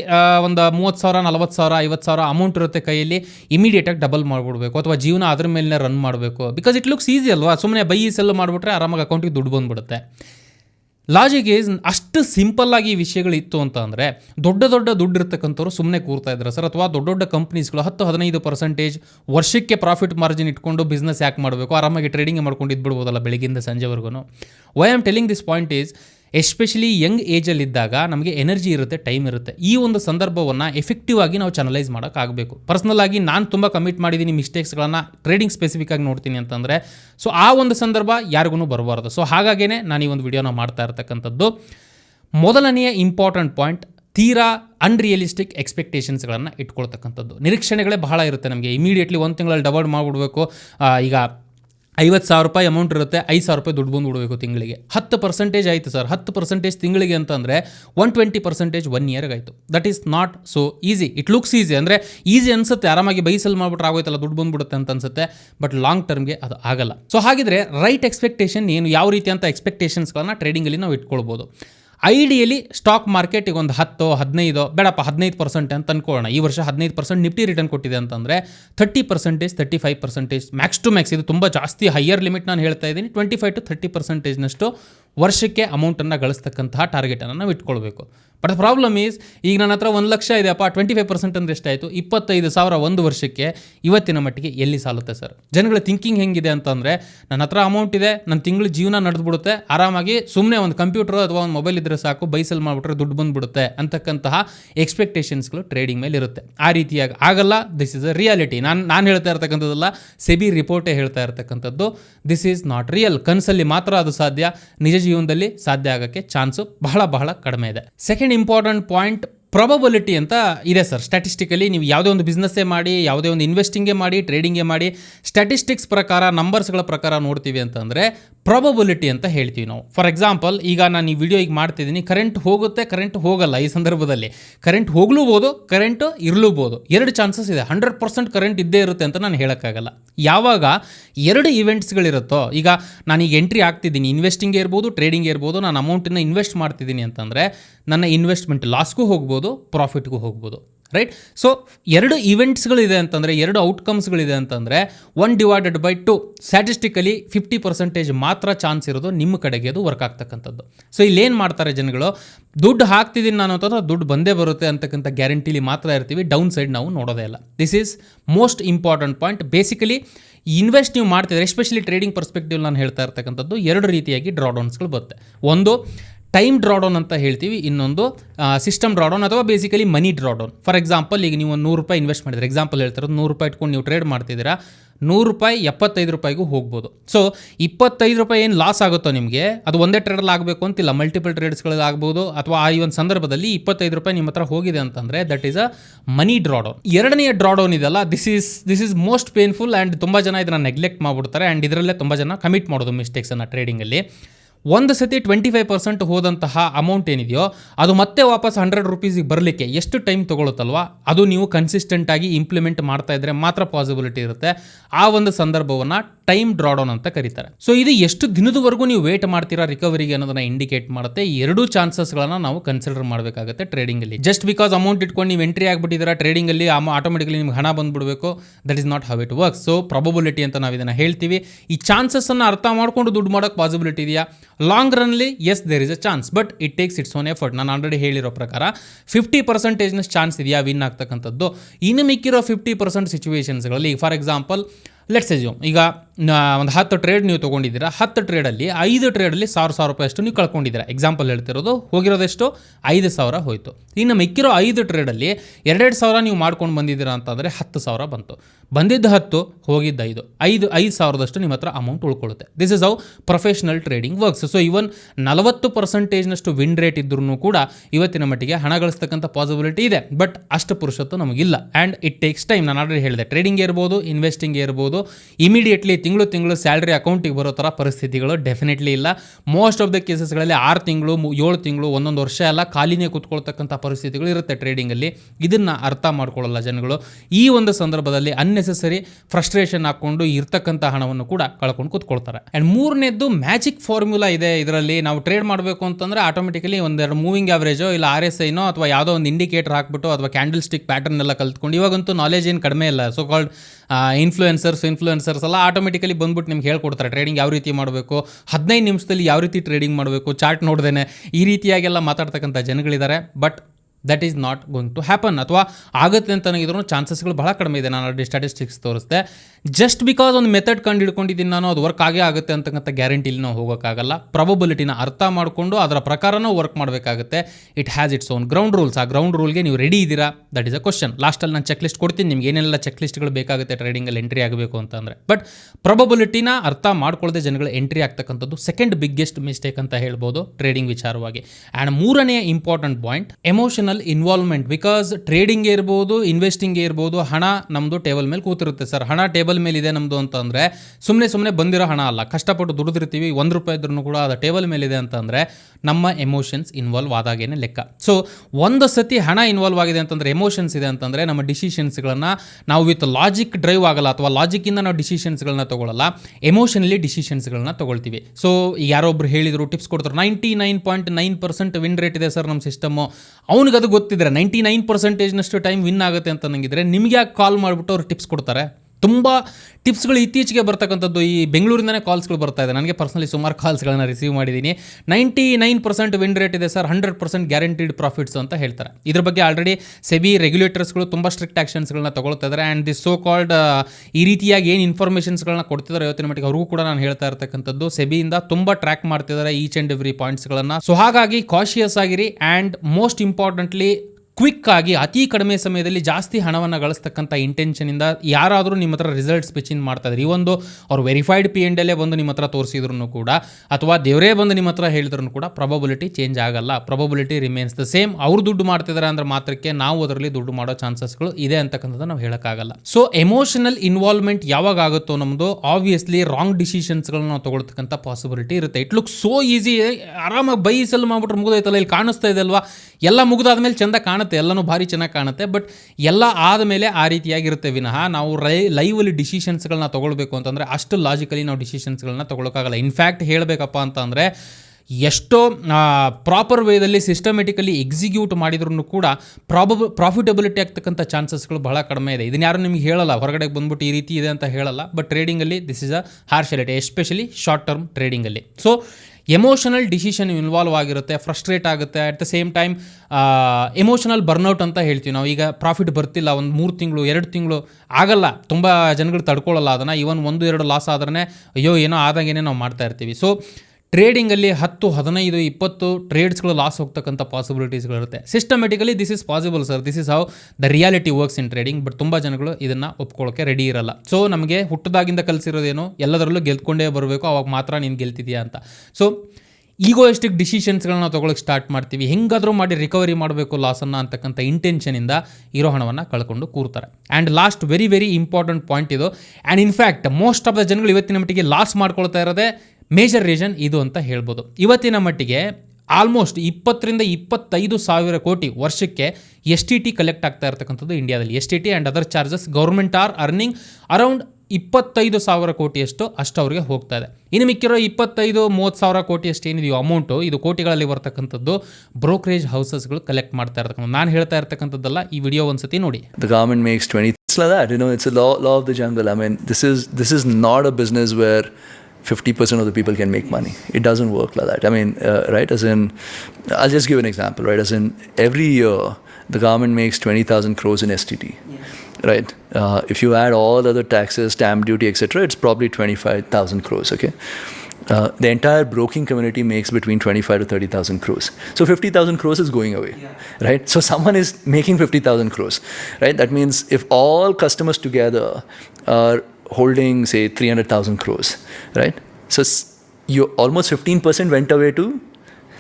ಒಂದು ಮೂವತ್ತು ಸಾವಿರ, ನಲ್ವತ್ತು ಸಾವಿರ, ಐವತ್ತು ಸಾವಿರ ಅಮೌಂಟ್ ಇರುತ್ತೆ ಕೈಯಲ್ಲಿ ಇಮಿಡಿಯೇಟಾಗಿ ಡಬಲ್ ಮಾಡಿಬಿಡ್ಬೇಕು. ಅಥವಾ ಜೀವನ ಅದ್ರ ಮೇಲೆ ರನ್ ಮಾಡಬೇಕು. ಬಿಕಾಸ್ ಇಟ್ ಲುಕ್ಸ್ ಈಸಿ ಅಲ್ವಾ? ಸುಮ್ಮನೆ ಬೈ ಸೆಲ್ ಮಾಡಿಬಿಟ್ರೆ ಆರಾಮಾಗಿ ಅಕೌಂಟಿಗೆ ದುಡ್ಡು ಬಂದ್ಬಿಡುತ್ತೆ. ಲಾಜಿಕ್ ಈಸ್ ಅಷ್ಟು ಸಿಂಪಲ್ ಆಗಿ ಈ ವಿಷಯಗಳು ಇತ್ತು ಅಂತ ಅಂದರೆ ದೊಡ್ಡ ದೊಡ್ಡ ದುಡ್ಡು ಇರ್ತಕ್ಕಂಥವ್ರು ಸುಮ್ಮನೆ ಕೂರ್ತಾ ಇದ್ದಾರೆ ಸರ್. ಅಥವಾ ದೊಡ್ಡ ದೊಡ್ಡ ಕಂಪ್ನೀಸ್ಗಳು ಹತ್ತು ಹದಿನೈದು ಪರ್ಸೆಂಟೇಜ್ ವರ್ಷಕ್ಕೆ ಪ್ರಾಫಿಟ್ ಮಾರ್ಜಿನ್ ಇಟ್ಕೊಂಡು ಬಿಸ್ನೆಸ್ ಯಾಕೆ ಮಾಡಬೇಕು? ಆರಾಮಾಗಿ ಟ್ರೇಡಿಂಗ್ ಮಾಡ್ಕೊಂಡು ಇದ್ಬಿಡ್ಬೋದಲ್ಲ ಬೆಳಗಿಂದ ಸಂಜೆವರೆಗೂ why am telling this point is especially young ಏಜಲ್ಲಿದ್ದಾಗ ನಮಗೆ ಎನರ್ಜಿ ಇರುತ್ತೆ ಟೈಮ್ ಇರುತ್ತೆ. ಈ ಒಂದು ಸಂದರ್ಭವನ್ನು ಎಫೆಕ್ಟಿವ್ ಆಗಿ ನಾವು ಚಾನಲೈಸ್ ಮಾಡೋಕ್ಕಾಗಬೇಕು ಪರ್ಸ್ನಲ್ ಆಗಿ ನಾನು ತುಂಬ ಕಮಿಟ್ ಮಾಡಿದ್ದೀನಿ ಮಿಸ್ಟೇಕ್ಸ್ಗಳನ್ನು ಟ್ರೇಡಿಂಗ್ ಸ್ಪೆಸಿಫಿಕ್ ಆಗಿ ನೋಡ್ತೀನಿ ಅಂತಂದರೆ ಸೊ ಆ ಒಂದು ಸಂದರ್ಭ ಯಾರಿಗೂ ಬರಬಾರ್ದು. ಸೊ ಹಾಗಾಗೇ ನಾನು ಈ ಒಂದು ವಿಡಿಯೋನ ಮಾಡ್ತಾ ಇರ್ತಕ್ಕಂಥದ್ದು. ಮೊದಲನೆಯ ಇಂಪಾರ್ಟೆಂಟ್ ಪಾಯಿಂಟ್ ತೀರಾ ಅನ್ರಿಯಲಿಸ್ಟಿಕ್ ಎಕ್ಸ್ಪೆಕ್ಟೇಷನ್ಸ್ಗಳನ್ನು ಇಟ್ಕೊಳ್ತಕ್ಕಂಥದ್ದು. ನಿರೀಕ್ಷಣೆಗಳೇ ಬಹಳ ಇರುತ್ತೆ ನಮಗೆ. ಇಮಿಡಿಯೇಟ್ಲಿ ಒಂದು ತಿಂಗಳಲ್ಲಿ ಡಬಲ್ ಮಾಡಿಬಿಡ್ಬೇಕು. ಈಗ ಐವತ್ತು ಸಾವಿರ ರೂಪಾಯಿ ಅಮೌಂಟ್ ಇರುತ್ತೆ, ಐದು ಸಾವಿರ ರೂಪಾಯಿ ದುಡ್ಡು ಬಂದು ಬಿಡಬೇಕು ತಿಂಗಳಿಗೆ. ಹತ್ತು ಪರ್ಸೆಂಟೇಜ್ ಆಯಿತು ಸರ್ ಹತ್ತು ಪರ್ಸೆಂಟೇಜ್ ತಿಂಗಳಿಗೆ ಅಂತಂದರೆ ಒನ್ ಟ್ವೆಂಟಿ ಪರ್ಸೆಂಟೇಜ್ ಒನ್ ಇಯರ್ಗೆ ಆಯಿತು that is not so easy it looks easy ಅಂದರೆ ಈಸಿ ಅನ್ಸುತ್ತೆ, ಆರಾಮಾಗಿ ಬೈಸಲ್ ಮಾಡ್ಬಿಟ್ರೆ ಆಗೋಯ್ತಲ್ಲ, ದುಡ್ಡು ಬಂದುಬಿಡುತ್ತೆ ಅಂತ ಅನ್ಸುತ್ತೆ ಬಟ್ ಲಾಂಗ್ ಟರ್ಮ್ಗೆ ಅದು ಆಗಲ್ಲ. ಸೊ ಹಾಗಿದ್ರೆ ರೈಟ್ ಎಕ್ಸ್ಪೆಕ್ಟೇಷನ್ ಏನು, ಯಾವ ರೀತಿ ಅಂತ ಎಕ್ಸ್ಪೆಕ್ಟೇಷನ್ಸ್ಗಳನ್ನ ಟ್ರೇಡಿಂಗಲ್ಲಿ ನಾವು ಇಟ್ಕೊಳ್ಬೋದು. ಐಡಿಯಲಿ ಸ್ಟಾಕ್ ಮಾರ್ಕೆಟಿಗೆ ಒಂದು ಹತ್ತು, ಹದಿನೈದು, ಬೇಡಪ್ಪ ಹದಿನೈದು ಪರ್ಸೆಂಟ್ ಅಂತ ಅನ್ಕೊಳ್ಳೋಣ. ಈ ವರ್ಷ ಹದಿನೈದು ಪರ್ಸೆಂಟ್ ನಿಫ್ಟಿ ರಿಟರ್ನ್ ಕೊಟ್ಟಿದೆ ಅಂತಂದರೆ thirty percentage thirty five percentage max to max ಇದು ತುಂಬ ಜಾಸ್ತಿ ಹೈಯರ್ ಲಿಮಿಟ್ ನಾನು ಹೇಳ್ತಾ ಇದ್ದೀನಿ. ಟ್ವೆಂಟಿ ಫೈವ್ ಟು ಥರ್ಟಿ ಪರ್ಸೆಂಟೇಜ್ನಷ್ಟು ವರ್ಷಕ್ಕೆ ಅಮೌಂಟನ್ನು ಗಳಿಸ್ತಕ್ಕಂತಹ ಟಾರ್ಗೆಟನ್ನು ನಾವು ಇಟ್ಕೊಳ್ಬೇಕು. ಬಟ್ ಪ್ರಾಬ್ಲಮ್ ಈಸ್ ಈಗ ನನ್ನ ಹತ್ರ ಒಂದು ಲಕ್ಷ ಇದೆಯಪ್ಪ ಟ್ವೆಂಟಿ ಫೈವ್ ಪರ್ಸೆಂಟ್ ಅಂದರೆ ಎಷ್ಟಾಯಿತು? ಇಪ್ಪತ್ತೈದು ಸಾವಿರ ಒಂದು ವರ್ಷಕ್ಕೆ ಇವತ್ತಿನ ಮಟ್ಟಿಗೆ ಎಲ್ಲಿ ಸಾಲುತ್ತೆ ಸರ್ ಜನಗಳ ಥಿಂಕಿಂಗ್ ಹೆಂಗಿದೆ ಅಂತಂದರೆ, ನನ್ನ ಹತ್ರ ಅಮೌಂಟ್ ಇದೆ ನನ್ನ ತಿಂಗಳು ಜೀವನ ನಡೆದ್ಬಿಡುತ್ತೆ, ಆರಾಮಾಗಿ ಸುಮ್ಮನೆ ಒಂದು ಕಂಪ್ಯೂಟರ್ ಅಥವಾ ಒಂದು ಮೊಬೈಲ್ ಇದ್ದರೆ ಸಾಕು, ಬೈಸಲ್ ಮಾಡಿಬಿಟ್ರೆ ದುಡ್ಡು ಬಂದ್ಬಿಡುತ್ತೆ ಅಂತಕ್ಕಂತಹ ಎಕ್ಸ್ಪೆಕ್ಟೇಷನ್ಸ್ಗಳು ಟ್ರೇಡಿಂಗ್ ಮೇಲೆ ಇರುತ್ತೆ. ಆ ರೀತಿಯಾಗಿ ಆಗಲ್ಲ ದಿಸ್ ಇಸ್ ಅ ರಿಯಾಲಿಟಿ ನಾನು ನಾನು ಹೇಳ್ತಾ ಇರ್ತಕ್ಕಂಥದ್ದಲ್ಲ ಸೆಬಿ ರಿಪೋರ್ಟೇ ಹೇಳ್ತಾ ಇರ್ತಕ್ಕಂಥದ್ದು ದಿಸ್ ಈಸ್ ನಾಟ್ ರಿಯಲ್ ಕನಸಲ್ಲಿ ಮಾತ್ರ ಅದು ಸಾಧ್ಯ. ನಿಜ ಜೀವನದಲ್ಲಿ ಸಾಧ್ಯ ಆಗೋಕ್ಕೆ ಚಾನ್ಸು ಬಹಳ ಬಹಳ ಕಡಿಮೆ ಇದೆ. ಸೆಕೆಂಡ್ ಇಂಪಾರ್ಟೆಂಟ್ ಪಾಯಿಂಟ್ ಪ್ರೊಬಬಿಲಿಟಿ ಅಂತ ಇದೆ ಸರ್. ಸ್ಟ್ಯಾಟಿಸ್ಟಿಕಲಿ ನೀವು ಯಾವುದೇ ಒಂದು ಬಿಸ್ನೆಸ್ಸೇ ಮಾಡಿ, ಯಾವುದೇ ಒಂದು ಇನ್ವೆಸ್ಟಿಂಗೇ ಮಾಡಿ ಟ್ರೇಡಿಂಗೇ ಮಾಡಿ ಸ್ಟ್ಯಾಟಿಸ್ಟಿಕ್ಸ್ ಪ್ರಕಾರ ನಂಬರ್ಸ್ಗಳ ಪ್ರಕಾರ ನೋಡ್ತೀವಿ ಅಂತಂದರೆ ಪ್ರಾಬಬಿಲಿಟಿ ಅಂತ ಹೇಳ್ತೀವಿ ನಾವು. ಫಾರ್ ಎಕ್ಸಾಂಪಲ್ ಈಗ ನಾನು ಈ ವಿಡಿಯೋ ಈಗ ಮಾಡ್ತಿದ್ದೀನಿ. ಕರೆಂಟ್ ಹೋಗುತ್ತೆ ಕರೆಂಟ್ ಹೋಗಲ್ಲ ಈ ಸಂದರ್ಭದಲ್ಲಿ. ಕರೆಂಟ್ ಹೋಗ್ಲೂಬೋದು ಕರೆಂಟ್ ಇರಲೂಬೋದು. ಎರಡು ಚಾನ್ಸಸ್ ಇದೆ. ಹಂಡ್ರೆಡ್ ಪರ್ಸೆಂಟ್ ಕರೆಂಟ್ ಇದ್ದೇ ಇರುತ್ತೆ ಅಂತ ನಾನು ಹೇಳೋಕ್ಕಾಗಲ್ಲ. ಯಾವಾಗ ಎರಡು ಇವೆಂಟ್ಸ್ಗಳಿರುತ್ತೋ ಈಗ ನಾನೀಗ ಎಂಟ್ರಿ ಆಗ್ತಿದ್ದೀನಿ ಇನ್ವೆಸ್ಟಿಂಗ್ ಇರ್ಬೋದು ಟ್ರೇಡಿಂಗ್ ಇರ್ಬೋದು, ನಾನು ಅಮೌಂಟನ್ನು ಇನ್ವೆಸ್ಟ್ ಮಾಡ್ತಿದ್ದೀನಿ ಅಂತಂದರೆ, ನನ್ನ ಇನ್ವೆಸ್ಟ್ಮೆಂಟ್ ಲಾಸ್ಗೂ ಹೋಗ್ಬೋದು ಪ್ರಾಫಿಟ್ಗೂ ಹೋಗ್ಬೋದು ರೈಟ್ ಸೊ ಎರಡು ಇವೆಂಟ್ಸ್ಗಳಿದೆ ಅಂತಂದರೆ, ಎರಡು ಔಟ್ಕಮ್ಸ್ಗಳಿದೆ ಅಂತಂದರೆ one divided by two statistically fifty percentage ಮಾತ್ರ ಚಾನ್ಸ್ ಇರೋದು ನಿಮ್ಮ ಕಡೆಗೆ ಅದು ವರ್ಕ್ ಆಗ್ತಕ್ಕಂಥದ್ದು. ಸೊ ಇಲ್ಲೇನು ಮಾಡ್ತಾರೆ ಜನಗಳು? ದುಡ್ಡು ಹಾಕ್ತಿದ್ದೀನಿ ನಾನು ಅಂತಂದ್ರೆ ದುಡ್ಡು ಬಂದೇ ಬರುತ್ತೆ ಅಂತಕ್ಕಂಥ ಗ್ಯಾರಂಟಿಲಿ ಮಾತ್ರ ಇರ್ತೀವಿ ಡೌನ್ ಸೈಡ್ ನಾವು ನೋಡೋದೇ ಇಲ್ಲ. This is most important point basically invest ನೀವು ಮಾಡ್ತಿದ್ರೆ ಎಸ್ಪೆಷಲಿ ಟ್ರೇಡಿಂಗ್ ಪರ್ಸ್ಪೆಕ್ಟಿವ್ ನಾನು ಹೇಳ್ತಾ ಇರ್ತಕ್ಕಂಥದ್ದು, ಎರಡು ರೀತಿಯಾಗಿ ಡ್ರಾಡೌನ್ಸ್ಗಳು ಬರುತ್ತೆ. ಒಂದು ಟೈಮ್ ಡ್ರಾಡೌನ್ ಅಂತ ಹೇಳ್ತೀವಿ. ಇನ್ನೊಂದು ಸಿಸ್ಟಮ್ ಡ್ರಾಡೌನ್ ಅಥವಾ basically money drawdown. For example ಈಗ ನೀವು ಒಂದು ನೂರು ರೂಪಾಯಿ ಇನ್ವೆಸ್ಟ್ ಮಾಡಿದ್ರೆ ಎಕ್ಸಾಂಪಲ್ ಹೇಳ್ತಾರೆ ನೂರು ರೂಪಾಯಿ ಇಟ್ಕೊಂಡು ನೀವು ಟ್ರೇಡ್ ಮಾಡ್ತಿದ್ದೀರಾ, ನೂರು ರೂಪಾಯಿ ಎಪ್ಪತ್ತೈದು ರೂಪಾಯಿಗೂ ಹೋಗ್ಬೋದು. ಸೊ ಇಪ್ಪತ್ತೈದು ರೂಪಾಯಿ ಏನು ಲಾಸ್ ಆಗುತ್ತೋ ನಿಮಗೆ, ಅದು ಒಂದೇ ಟ್ರೇಡಲ್ಲಿ ಆಗಬೇಕು ಅಂತಿಲ್ಲ. ಮಲ್ಟಿಪಲ್ ಟ್ರೇಡ್ಸ್ಗಳಲ್ಲಿ ಆಗ್ಬೋದು, ಅಥವಾ ಆ ಈ ಒಂದು ಸಂದರ್ಭದಲ್ಲಿ ಇಪ್ಪತ್ತೈದು ರೂಪಾಯಿ ನಿಮ್ಮ ಹತ್ರ ಹೋಗಿದೆ ಅಂತಂದರೆ ದಟ್ ಈಸ್ ಅ ಮನಿ ಡ್ರಾಡೌನ್. ಎರಡನೆಯ ಡ್ರಾಡೌನ್ ಇದೆಲ್ಲ this is this is most painful and ತುಂಬ ಜನ ಇದನ್ನು ನೆಗ್ಲೆಕ್ಟ್ ಮಾಡಿಬಿಡ್ತಾರೆ. ಆ್ಯಂಡ್ ಇದರಲ್ಲೇ ತುಂಬ ಜನ ಕಮಿಟ್ ಮಾಡೋದು ಮಿಸ್ಟೇಕ್ಸನ್ನು ಟ್ರೇಡಿಂಗಲ್ಲಿ ಒಂದು ಸತಿ ಟ್ವೆಂಟಿ ಫೈವ್ ಪರ್ಸೆಂಟ್ ಹೋದಂತಹ ಅಮೌಂಟ್ ಏನಿದೆಯೋ, ಅದು ಮತ್ತೆ ವಾಪಸ್ ಹಂಡ್ರೆಡ್ ರುಪೀಸಿಗೆ ಬರಲಿಕ್ಕೆ ಎಷ್ಟು ಟೈಮ್ ತೊಗೊಳುತ್ತಲ್ವ? ಅದು ನೀವು ಕನ್ಸಿಸ್ಟೆಂಟಾಗಿ ಇಂಪ್ಲಿಮೆಂಟ್ ಮಾಡ್ತಾ ಇದ್ರೆ ಮಾತ್ರ ಪಾಸಿಬಿಲಿಟಿ ಇರುತ್ತೆ. ಆ ಒಂದು ಸಂದರ್ಭವನ್ನು ಟೈಮ್ ಡ್ರಾಡೌನ್ ಅಂತ ಕರೀತಾರೆ. ಸೊ ಇದು ಎಷ್ಟು ದಿನದವರೆಗೂ ನೀವು ವೇಟ್ ಮಾಡ್ತೀರಾ ರಿಕವರಿಗೆ ಅನ್ನೋದನ್ನ ಇಂಡಿಕೇಟ್ ಮಾಡುತ್ತೆ. ಎರಡೂ ಚಾನ್ಸಸ್ಗಳನ್ನು ನಾವು ಕನ್ಸಿಡರ್ ಮಾಡಬೇಕಾಗುತ್ತೆ ಟ್ರೇಡಿಂಗ್ ಅಲ್ಲಿ. ಜಸ್ಟ್ ಬಿಕಾಸ್ ಅಮೌಂಟ್ ಇಟ್ಕೊಂಡು ನೀವು ಎಂಟ್ರಿ ಆಗಿಬಿಟ್ಟಿದ್ದೀರಾ ಟ್ರೇಡಿಂಗಲ್ಲಿ ಆಟೋಮೆಟಿಕಲಿ ನಿಮ್ಗೆ ಹಣ ಬಂದ್ಬಿಡಬೇಕು. That is not how it work so probability ಅಂತ ನಾವು ಇದನ್ನ ಹೇಳ್ತೀವಿ. ಈ ಚಾನ್ಸಸ್ಸನ್ನು ಅರ್ಥ ಮಾಡ್ಕೊಂಡು ದುಡ್ಡು ಮಾಡೋಕೆ ಪಾಸಿಬಿಲಿಟಿ ಇದೆಯಾ? Long ರನ್ಲಿ yes there is a chance but it takes its own effort ನಾನು ಆಲ್ರೆಡಿ ಹೇಳಿರೋ ಪ್ರಕಾರ ಫಿಫ್ಟಿ ಪರ್ಸೆಂಟೇಜ್ನ ಚಾನ್ಸ್ ಇದೆಯಾ ವಿನ್ ಆಗ್ತಕ್ಕಂಥದ್ದು. ಇನ್ನು ಮಿಕ್ಕಿರೋ ಫಿಫ್ಟಿ ಪರ್ಸೆಂಟ್ ಸಿಚುವೇಶನ್ಸ್ಗಳಲ್ಲಿ ಫಾರ್ ಎಕ್ಸಾಂಪಲ್ ಲೆಟ್ಸ್ ಎಸ್ಯೂಮ್ ಈಗ ಒಂದು ಹತ್ತು ಟ್ರೇಡ್ ನೀವು ತೊಗೊಂಡಿದ್ದೀರಾ, ಹತ್ತು ಟ್ರೇಡಲ್ಲಿ ಐದು ಟ್ರೇಡಲ್ಲಿ ಸಾವಿರ ಸಾವಿರ ರೂಪಾಯಿ ಅಷ್ಟು ನೀವು ಕಳ್ಕೊಂಡಿದ್ದೀರಾ. ಎಕ್ಸಾಂಪಲ್ ಹೇಳ್ತಿರೋದು ಹೋಗಿರೋದೆಷ್ಟು ಐದು ಸಾವಿರ ಹೋಯಿತು. ಇನ್ನು ಮಿಕ್ಕಿರೋ ಐದು ಟ್ರೇಡಲ್ಲಿ ಎರಡೆರಡು ಸಾವಿರ ನೀವು ಮಾಡ್ಕೊಂಡು ಬಂದಿದ್ದೀರಾ ಅಂತಂದರೆ ಹತ್ತು ಸಾವಿರ ಬಂತು. ಬಂದಿದ್ದು ಹತ್ತು, ಹೋಗಿದ್ದ ಐದು. ಐದು ಐದು ಸಾವಿರದಷ್ಟು ನಿಮ್ಮ ಹತ್ರ amount ಉಳ್ಕೊಳ್ಳುತ್ತೆ. This is how professional trading works so even ನಲವತ್ತು ಪರ್ಸೆಂಟೇಜ್ನಷ್ಟು ವಿನ್ ರೇಟ್ ಇದ್ರೂ ಕೂಡ ಇವತ್ತಿನ ಮಟ್ಟಿಗೆ ಹಣ ಗಳಿಸ್ತಕ್ಕಂಥ ಪಾಸಿಬಿಲಿಟಿ ಇದೆ. ಬಟ್ ಅಷ್ಟು ಪುರುಷತ್ವ ನಮಗಿಲ್ಲ. ಆ್ಯಂಡ್ ಇಟ್ ಟೇಕ್ಸ್ ಟೈಮ್ ನಾನು ಆಲ್ರೆಡಿ ಹೇಳಿದೆ ಟ್ರೇಡಿಂಗ್ ಇರ್ಬೋದು ಇನ್ವೆಸ್ಟಿಂಗ್ ಇರ್ಬೋದು ಇಮಿಡಿಯೇಟ್ಲಿ ತಿಂಗಳು ತಿಂಗಳು ಸ್ಯಾಲ್ರಿ ಅಕೌಂಟಿಗೆ ಬರೋ ಥರ ಪರಿಸ್ಥಿತಿಗಳು ಡೆಫಿನೆಟ್ಲಿ ಇಲ್ಲ. ಮೋಸ್ಟ್ ಆಫ್ ದ ಕೇಸಸ್ಗಳಲ್ಲಿ ಆರು ತಿಂಗಳು ಏಳು ತಿಂಗಳು, ಒಂದೊಂದು ವರ್ಷ ಎಲ್ಲ ಖಾಲಿನೇ ಕೂತ್ಕೊಳ್ತಕ್ಕಂಥ ಪರಿಸ್ಥಿತಿಗಳು ಇರುತ್ತೆ ಟ್ರೇಡಿಂಗಲ್ಲಿ ಇದನ್ನು ಅರ್ಥ ಮಾಡ್ಕೊಳ್ಳಲ್ಲ ಜನಗಳು. ಈ ಒಂದು ಸಂದರ್ಭದಲ್ಲಿ ಅನ್ನೆಸೆಸರಿ ಫ್ರಸ್ಟ್ರೇಷನ್ ಹಾಕ್ಕೊಂಡು ಇರ್ತಕ್ಕಂಥ ಹಣವನ್ನು ಕೂಡ ಕಳ್ಕೊಂಡು ಕೂತ್ಕೊಳ್ತಾರೆ. ಆ್ಯಂಡ್ ಮೂರನೇದ್ದು ಮ್ಯಾಜಿಕ್ ಫಾರ್ಮುಲಾ ಇದೆ ಇದರಲ್ಲಿ. ನಾವು ಟ್ರೇಡ್ ಮಾಡಬೇಕು ಅಂತಂದರೆ ಆಟೋಮೆಟಿಕಲಿ ಒಂದೆರಡು ಮೂವಿಂಗ್ ಆವ್ರೇಜೋ ಇಲ್ಲ ಆರ್ ಎಸ್ ಐನೋ ಅಥವಾ ಯಾವುದೋ ಒಂದು ಇಂಡಿಕೇಟರ್ ಹಾಕ್ಬಿಟ್ಟು, ಅಥವಾ ಕ್ಯಾಂಡಲ್ ಸ್ಟಿಕ್ ಪ್ಯಾಟರ್ನ್ ಎಲ್ಲ ಕಲ್ತ್ಕೊಂಡು, ಇವಾಗಂತೂ ನಾಲೆಜ್ ಏನು ಕಡಿಮೆ ಇಲ್ಲ. ಸೊ ಕಾಲ್ಡ್ ಇನ್ಫ್ಲೂಯೆನ್ಸರ್ಸ್ ಇನ್ಫ್ಲೂಯೆನ್ಸರ್ಸ್ ಎಲ್ಲ ಆಟೋಮೆಟಿಕಲಿ ಬಂದ್ಬಿಟ್ಟು ನಿಮ್ಗೆ ಹೇಳ್ಕೊಡ್ತಾರೆ ಟ್ರೇಡಿಂಗ್ ಯಾವ ರೀತಿ ಮಾಡಬೇಕು, ಹದಿನೈದು ನಿಮಿಷದಲ್ಲಿ ಯಾವ ರೀತಿ ಟ್ರೇಡಿಂಗ್ ಮಾಡಬೇಕು ಚಾರ್ಟ್ ನೋಡ್ದೇನೆ, ಈ ರೀತಿಯಾಗೆಲ್ಲ ಮಾತಾಡ್ತಕ್ಕಂಥ ಜನಗಳಿದ್ದಾರೆ. But that is not going to happen ಅಥವಾ ಆಗುತ್ತೆ ಅಂತ ನನಗಿದ್ರು ಚಾನ್ಸಸ್ಗಳು ಬಹಳ ಕಡಿಮೆ ಇದೆ. ನಾನು ಆಲ್ರೆಡಿ ಸ್ಟಾಟಿಸ್ಟಿಕ್ಸ್ ತೋರಿಸ್ದೆ. ಜಸ್ಟ್ ಬಿಕಾಸ್ ಒಂದು ಮೆಥಡ್ ಕಂಡು ಹಿಡ್ಕೊಂಡಿದ್ದೀನಿ ನಾನು, ಅದು ವರ್ಕ್ ಆಗೇ ಆಗುತ್ತೆ ಅಂತಕ್ಕಂಥ ಗ್ಯಾರಂಟಿಲಿ ನಾವು ಹೋಗೋಕ್ಕಾಗಲ್ಲ. ಪ್ರಾಬಬಿಲಿಟಿನ ಅರ್ಥ ಮಾಡಿಕೊಂಡು ಅದರ ಪ್ರಕಾರನೂ ವರ್ಕ್ ಮಾಡಬೇಕಾಗುತ್ತೆ. It has its own ground rules ಆ ಗ್ರೌಂಡ್ ರೂಲ್ಗೆ ನೀವು ರೆಡಿ ಇದ್ದೀರಾ? ದಟ್ ಇಸ್ ಅ ಕ್ವಶನ್ ಲಾಸ್ಟಲ್ಲಿ ನಾನು ಚೆಕ್ ಲಿಸ್ಟ್ ಕೊಡ್ತೀನಿ. ನಿಮ್ಗೆ ಏನೆಲ್ಲ ಚೆಕ್ ಲಿಸ್ಟ್ಗಳು ಬೇಕಾಗುತ್ತೆ? ಟ್ರೇಡಿಂಗಲ್ಲಿ ಎಂಟ್ರಿ ಆಗಬೇಕು ಅಂತಂದರೆ ಬಟ್ ಪ್ರಾಬಬಿಲಿಟಿನ ಅರ್ಥ ಮಾಡ್ಕೊಳ್ಳದೆ ಜನಗಳು ಎಂಟ್ರಿ ಆಗ್ತಕ್ಕಂಥದ್ದು ಸೆಕೆಂಡ್ ಬಿಗ್ಗೆಸ್ಟ್ ಮಿಸ್ಟೇಕ್ ಅಂತ ಹೇಳ್ಬೋದು. ಟ್ರೇಡಿಂಗ್ ವಿಚಾರವಾಗಿ. ಆ್ಯಂಡ್ ಮೂರನೇ important point emotional involvement because trading ಇರ್ಬೋದು ಇನ್ವೆಸ್ಟಿಂಗ್ ಇರ್ಬೋದು, ಹಣ ನಮ್ಮದು ಟೇಬಲ್ ಮೇಲೆ ಕೂತಿರುತ್ತೆ ಸರ್ ಹಣ ಟೇಬಲ್ ಮೇಲೆ ಇದೆ ನಮ್ಮದು ಅಂತಂದರೆ ಸುಮ್ಮನೆ ಸುಮ್ಮನೆ ಬಂದಿರೋ ಹಣ ಅಲ್ಲ. ಕಷ್ಟಪಟ್ಟು ದುಡಿದಿರ್ತೀವಿ, ಒಂದು ರೂಪಾಯಿ ಇದ್ರೂ ಕೂಡ ಅದು ಟೇಬಲ್ ಮೇಲಿದೆ ಅಂತಂದರೆ ನಮ್ಮ ಎಮೋಷನ್ಸ್ ಇನ್ವಾಲ್ವ್ ಆದಾಗೇನೆ ಲೆಕ್ಕ. ಸೊ ಒಂದು ಸತಿ ಹಣ ಇನ್ವಾಲ್ವ್ ಆಗಿದೆ ಅಂತಂದರೆ ಎಮೋಷನ್ಸ್ ಇದೆ ಅಂತಂದರೆ ನಮ್ಮ ಡಿಸಿಷನ್ಸ್ಗಳನ್ನು ನಾವು ವಿತ್ ಲಾಜಿಕ್ ಡ್ರೈವ್ ಆಗಲ್ಲ ಅಥವಾ ಲಾಜಿಕ್ಕಿಂದ ನಾವು ಡಿಸಿಷನ್ಸ್ಗಳನ್ನ ತೊಗೊಳ್ಳಲ್ಲ ಎಮೋಷನಲಿ ಡಿಸಿಷನ್ಸ್ಗಳನ್ನ ತೊಗೊಳ್ತೀವಿ ಸೊ ಯಾರೊಬ್ರು ಹೇಳಿದರು ಟಿಪ್ಸ್ ಕೊಡ್ತಾರೆ ninety nine point nine percent win rate ಇದೆ ಸರ್ ನಮ್ಮ ಸಿಸ್ಟಮು ಅವ್ನಿಗೆ ಅದು ಗೊತ್ತಿದ್ರೆ ನೈಂಟಿ ನೈನ್ ಪರ್ಸೆಂಟೇಜ್ನಷ್ಟು ಟೈಮ್ ವಿನ್ ಆಗುತ್ತೆ ಅಂತ ನಂಗಿದ್ರೆ, ನಿಮ್ಗೆ ಯಾಕೆ ಕಾಲ್ ಮಾಡಿಬಿಟ್ಟು ಅವ್ರು ಟಿಪ್ಸ್ ಕೊಡ್ತಾರೆ? ತುಂಬ ಟಿಪ್ಸ್ಗಳು ಇತ್ತೀಚೆಗೆ ಬರ್ತಕ್ಕಂಥದ್ದು ಈ ಬೆಂಗಳೂರಿಂದನೇ ಕಾಲ್ಸ್ಗಳು ಬರ್ತಾ ಇದೆ. ನನಗೆ ಪರ್ಸನಲಿ ಸುಮಾರು ಕಾಲ್ಸ್ಗಳನ್ನು ರಿಸೀವ್ ಮಾಡಿದ್ದೀನಿ. Ninety nine percent win rate ಇದೆ sir, hundred percent guaranteed profits ಅಂತ ಹೇಳ್ತಾರೆ. ಇದ್ರ ಬಗ್ಗೆ ಆಲ್ರೆಡಿ ಸೆಬಿ ರೆಗ್ಯುಲೇಟರ್ಸ್ಗಳು ತುಂಬ ಸ್ಟ್ರಿಕ್ಟ್ ಆ್ಯಕ್ಷನ್ಸ್ಗಳನ್ನ ತಗೊಳ್ತಾ ಇದ್ದಾರೆ ಆ್ಯಂಡ್ ದಿ ಸೋ ಕಾಲ್ಡ್ ಈ ರೀತಿಯಾಗಿ ಏನು ಇನ್ಫಾರ್ಮೇಷನ್ಸ್ಗಳನ್ನ ಕೊಡ್ತಿದ್ದಾರೆ ಇವತ್ತಿನ ಮಟ್ಟಿಗೆ ಅವ್ರಿಗೂ ಕೂಡ ನಾನು ಹೇಳ್ತಾ ಇರ್ತಕ್ಕಂಥದ್ದು. ಸೆಬಿಯಿಂದ ತುಂಬ ಟ್ರ್ಯಾಕ್ ಮಾಡ್ತಿದ್ದಾರೆ ಈಚ್ ಆ್ಯಂಡ್ ಎವ್ರಿ ಪಾಯಿಂಟ್ಸ್ಗಳನ್ನು. ಸೊ ಹಾಗಾಗಿ ಕಾಶಿಯಸ್ ಆಗಿರಿ. ಆ್ಯಂಡ್ ಮೋಸ್ಟ್ ಇಂಪಾರ್ಟೆಂಟ್ಲಿ ಕ್ವಿಕ್ ಆಗಿ ಅತಿ ಕಡಿಮೆ ಸಮಯದಲ್ಲಿ ಜಾಸ್ತಿ ಹಣವನ್ನು ಗಳಿಸ್ತಕ್ಕಂಥ ಇಂಟೆನ್ಷನಿಂದ ಯಾರಾದರೂ ನಿಮ್ಮ ಹತ್ರ ರಿಸಲ್ಟ್ಸ್ ಸ್ಪೆಚಿನ್ ಮಾಡ್ತಾ ಇದ್ದಾರೆ, ಈ ಒಂದು ಅವ್ರು ವೆರಿಫೈಡ್ ಪಿ ಎಂಡ್ ಎಲ್ಲೇ ಬಂದು ನಿಮ್ಮ ಹತ್ರ ತೋರಿಸಿದ್ರು ಕೂಡ, ಅಥವಾ ದೇವರೇ ಬಂದು ನಿಮ್ಮ ಹತ್ರ ಹೇಳಿದ್ರು ಕೂಡ ಪ್ರೊಬಬಿಲಿಟಿ ಚೇಂಜ್ ಆಗಲ್ಲ. ಪ್ರೊಬಬಿಲಿಟಿ ರಿಮೇನ್ಸ್ ದ ಸೇಮ್ ಅವ್ರು ದುಡ್ಡು ಮಾಡ್ತಿದ್ದಾರೆ ಅಂದ್ರೆ ಮಾತ್ರಕ್ಕೆ ನಾವು ಅದರಲ್ಲಿ ದುಡ್ಡು ಮಾಡೋ ಚಾನ್ಸಸ್ಗಳು ಇದೆ ಅಂತಕ್ಕಂಥದ್ದು ನಾವು ಹೇಳೋಕ್ಕಾಗಲ್ಲ. ಸೊ ಎಮೋಷನಲ್ ಇನ್ವಾಲ್ವ್ಮೆಂಟ್ ಯಾವಾಗ ಆಗುತ್ತೋ ನಮ್ಮದು ಆಬ್ವಿಯಸ್ಲಿ ರಾಂಗ್ ಡಿಸಿಷನ್ಸ್ಗಳನ್ನ ನಾವು ತಗೊಳ್ತಕ್ಕಂಥ ಪಾಸಿಬಿಲಿಟಿ ಇರುತ್ತೆ. ಇಟ್ ಲುಕ್ ಸೋ ಈಸಿ ಆರಾಮಾಗಿ ಬೈಸಲ್ ಮಾಡ್ಬಿಟ್ರೆ ಮುಗಿದೋಯ್ತಲ್ಲ, ಇಲ್ಲಿ ಕಾಣಿಸ್ತಾ ಇದೆ ಅಲ್ವಾ? ಎಲ್ಲ ಮುಗಿದಾದ್ಮೇಲೆ ಚಂದ ಕಾಣುತ್ತೆ. ಎಲ್ಲನೂ ಭಾರಿ ಚೆನ್ನಾಗಿ ಕಾಣುತ್ತೆ, ಬಟ್ ಎಲ್ಲ ಆದಮೇಲೆ ಆ ರೀತಿಯಾಗಿರುತ್ತೆ ವಿನಃ ನಾವು ರೈ, ಲೈವಲ್ಲಿ ಡಿಸಿಷನ್ಸ್ಗಳನ್ನ ತೊಗೊಳ್ಬೇಕು ಅಂತಂದರೆ ಅಷ್ಟು ಲಾಜಿಕಲಿ ನಾವು ಡಿಸಿಷನ್ಸ್ಗಳನ್ನ ತೊಗೊಳಕ್ಕಾಗಲ್ಲ. ಇನ್ಫ್ಯಾಕ್ಟ್ ಹೇಳಬೇಕಪ್ಪ ಅಂತಂದರೆ ಎಷ್ಟೋ ಪ್ರಾಪರ್ ವೇದಲ್ಲಿ ಸಿಸ್ಟಮೆಟಿಕಲಿ ಎಕ್ಸಿಕ್ಯೂಟ್ ಮಾಡಿದ್ರು ಕೂಡ ಪ್ರಾಬಬ್ ಪ್ರಾಫಿಟಬಿಲಿಟಿ ಆಗ್ತಕ್ಕಂಥ ಚಾನ್ಸಸ್ಗಳು ಬಹಳ ಕಡಿಮೆ ಇದೆ. ಇದನ್ನ ಯಾರು ನಿಮ್ಗೆ ಹೇಳಲ್ಲ ಹೊರಗಡೆ ಬಂದ್ಬಿಟ್ಟು ಈ ರೀತಿ ಇದೆ ಅಂತ ಹೇಳಲ್ಲ but ಟ್ರೇಡಿಂಗಲ್ಲಿ this is a harsh reality especially short term ಟ್ರೇಡಿಂಗಲ್ಲಿ so emotional decision involve ಆಗಿರುತ್ತೆ ಫ್ರಸ್ಟ್ರೇಟ್ ಆಗುತ್ತೆ at the same time emotional burnout ಅಂತ ಹೇಳ್ತೀವಿ ನಾವು. ಈಗ ಪ್ರಾಫಿಟ್ ಬರ್ತಿಲ್ಲ, ಒಂದು ಮೂರು ತಿಂಗಳು, ಎರಡು ತಿಂಗಳು ಆಗಲ್ಲ. ತುಂಬ ಜನಗಳು ತಡ್ಕೊಳ್ಳಲ್ಲ ಅದನ್ನು. ಈವನ್ ಒಂದು, ಎರಡು ಲಾಸ್ ಆದ್ರೆ ಅಯ್ಯೋ, ಏನೋ ಆದಾಗೇನೆ ನಾವು ಮಾಡ್ತಾ ಇರ್ತೀವಿ. ಸೊ ಟ್ರೇಡಿಂಗಲ್ಲಿ ಹತ್ತು, ಹದಿನೈದು, ಇಪ್ಪತ್ತು ಟ್ರೇಡ್ಸ್ಗಳು ಲಾಸ್ ಹೋಗ್ತಕ್ಕಂಥ ಪಾಸಿಬಿಲಿಟೀಸ್ಗಳಿರುತ್ತೆ systematically this is possible sir this is how the reality works in trading but ತುಂಬ ಜನಗಳು ಇದನ್ನು ಒಪ್ಕೊಳ್ಳೋಕೆ ರೆಡಿ ಇರಲ್ಲ. ಸೊ ನಮಗೆ ಹುಟ್ಟದಾಗಿಂದ ಕಲಿಸಿರೋದೇನು? ಎಲ್ಲದರಲ್ಲೂ ಗೆಲ್ತ್ಕೊಂಡೇ ಬರಬೇಕು, ಅವಾಗ ಮಾತ್ರ ನೀನು ಗೆಲ್ತಿದ್ಯಾ ಅಂತ. ಸೊ ಈಗೋಯಿಸ್ಟಿಕ್ ಡಿಸಿಷನ್ಸ್ಗಳನ್ನ ತೊಗೊಳಕ್ಕೆ ಸ್ಟಾರ್ಟ್ ಮಾಡ್ತೀವಿ. ಹೆಂಗಾದರೂ ಮಾಡಿ ರಿಕವರಿ ಮಾಡಬೇಕು ಲಾಸನ್ನು ಅಂತಕ್ಕಂಥ ಇಂಟೆನ್ಷನಿಂದ ಇರೋ ಹಣವನ್ನು ಕಳ್ಕೊಂಡು ಕೂರ್ತಾರೆ. And last very very important point ಇದು. And in fact most of the ಜನಗಳು ಇವತ್ತಿನ ಮಟ್ಟಿಗೆ ಲಾಸ್ ಮಾಡ್ಕೊಳ್ತಾ ಇರೋದೇ ಮೇಜರ್ ರೀಸನ್ ಇದು ಅಂತ ಹೇಳ್ಬೋದು. ಇವತ್ತಿನ ಮಟ್ಟಿಗೆ ಆಲ್ಮೋಸ್ಟ್ ಇಪ್ಪತ್ತರಿಂದ ಇಪ್ಪತ್ತೈದು ಸಾವಿರ ಕೋಟಿ ವರ್ಷಕ್ಕೆ ಎಸ್ ಟಿ ಟಿ ಕಲೆಕ್ಟ್ ಆಗ್ತಾ ಇರ್ತಕ್ಕಂಥದ್ದು ಇಂಡಿಯಾದಲ್ಲಿ. S T T and other charges government are earning around ಇಪ್ಪತ್ತೈದು ಸಾವಿರ ಕೋಟಿಯಷ್ಟು ಅಷ್ಟು ಅವರಿಗೆ ಹೋಗ್ತಾ ಇದೆ. ಇನ್ನು ಮಿಕ್ಕಿರೋ ಇಪ್ಪತ್ತೈದು, ಮೂವತ್ತು ಸಾವಿರ ಕೋಟಿಯಷ್ಟು ಏನಿದೆಯೋ ಅಮೌಂಟು ಇದು ಕೋಟಿಗಳಲ್ಲಿ ಬರ್ತಕ್ಕಂಥದ್ದು ಬ್ರೋಕರೇಜ್ ಹೌಸಸ್ಗಳು ಕಲೆಕ್ಟ್ ಮಾಡ್ತಾ ಇರ್ತಕ್ಕಂಥ ನಾನು ಹೇಳ್ತಾ ಇರ್ತಕ್ಕಂಥದ್ದಲ್ಲ, ಈ ವಿಡಿಯೋ ಒಂದ್ಸತಿ ನೋಡಿ. The government makes 20 it's like that you know it's law law of the jungle I mean this is this is not a business where 50% of the people can make money it doesn't work like that i mean uh, right as in i'll just give an example right as in every year the government makes 20000 crores in stt right uh, if you add all the other taxes stamp duty etc it's probably 25000 crores okay uh, the entire broking community makes between 25 to 30,000 crores. So 50,000 crores is going away, right? So someone is making 50,000 crores, right? That means if all customers together are holdings a 300,000 hundred thousand crores right so ಸ್ you almost fifteen percent went away to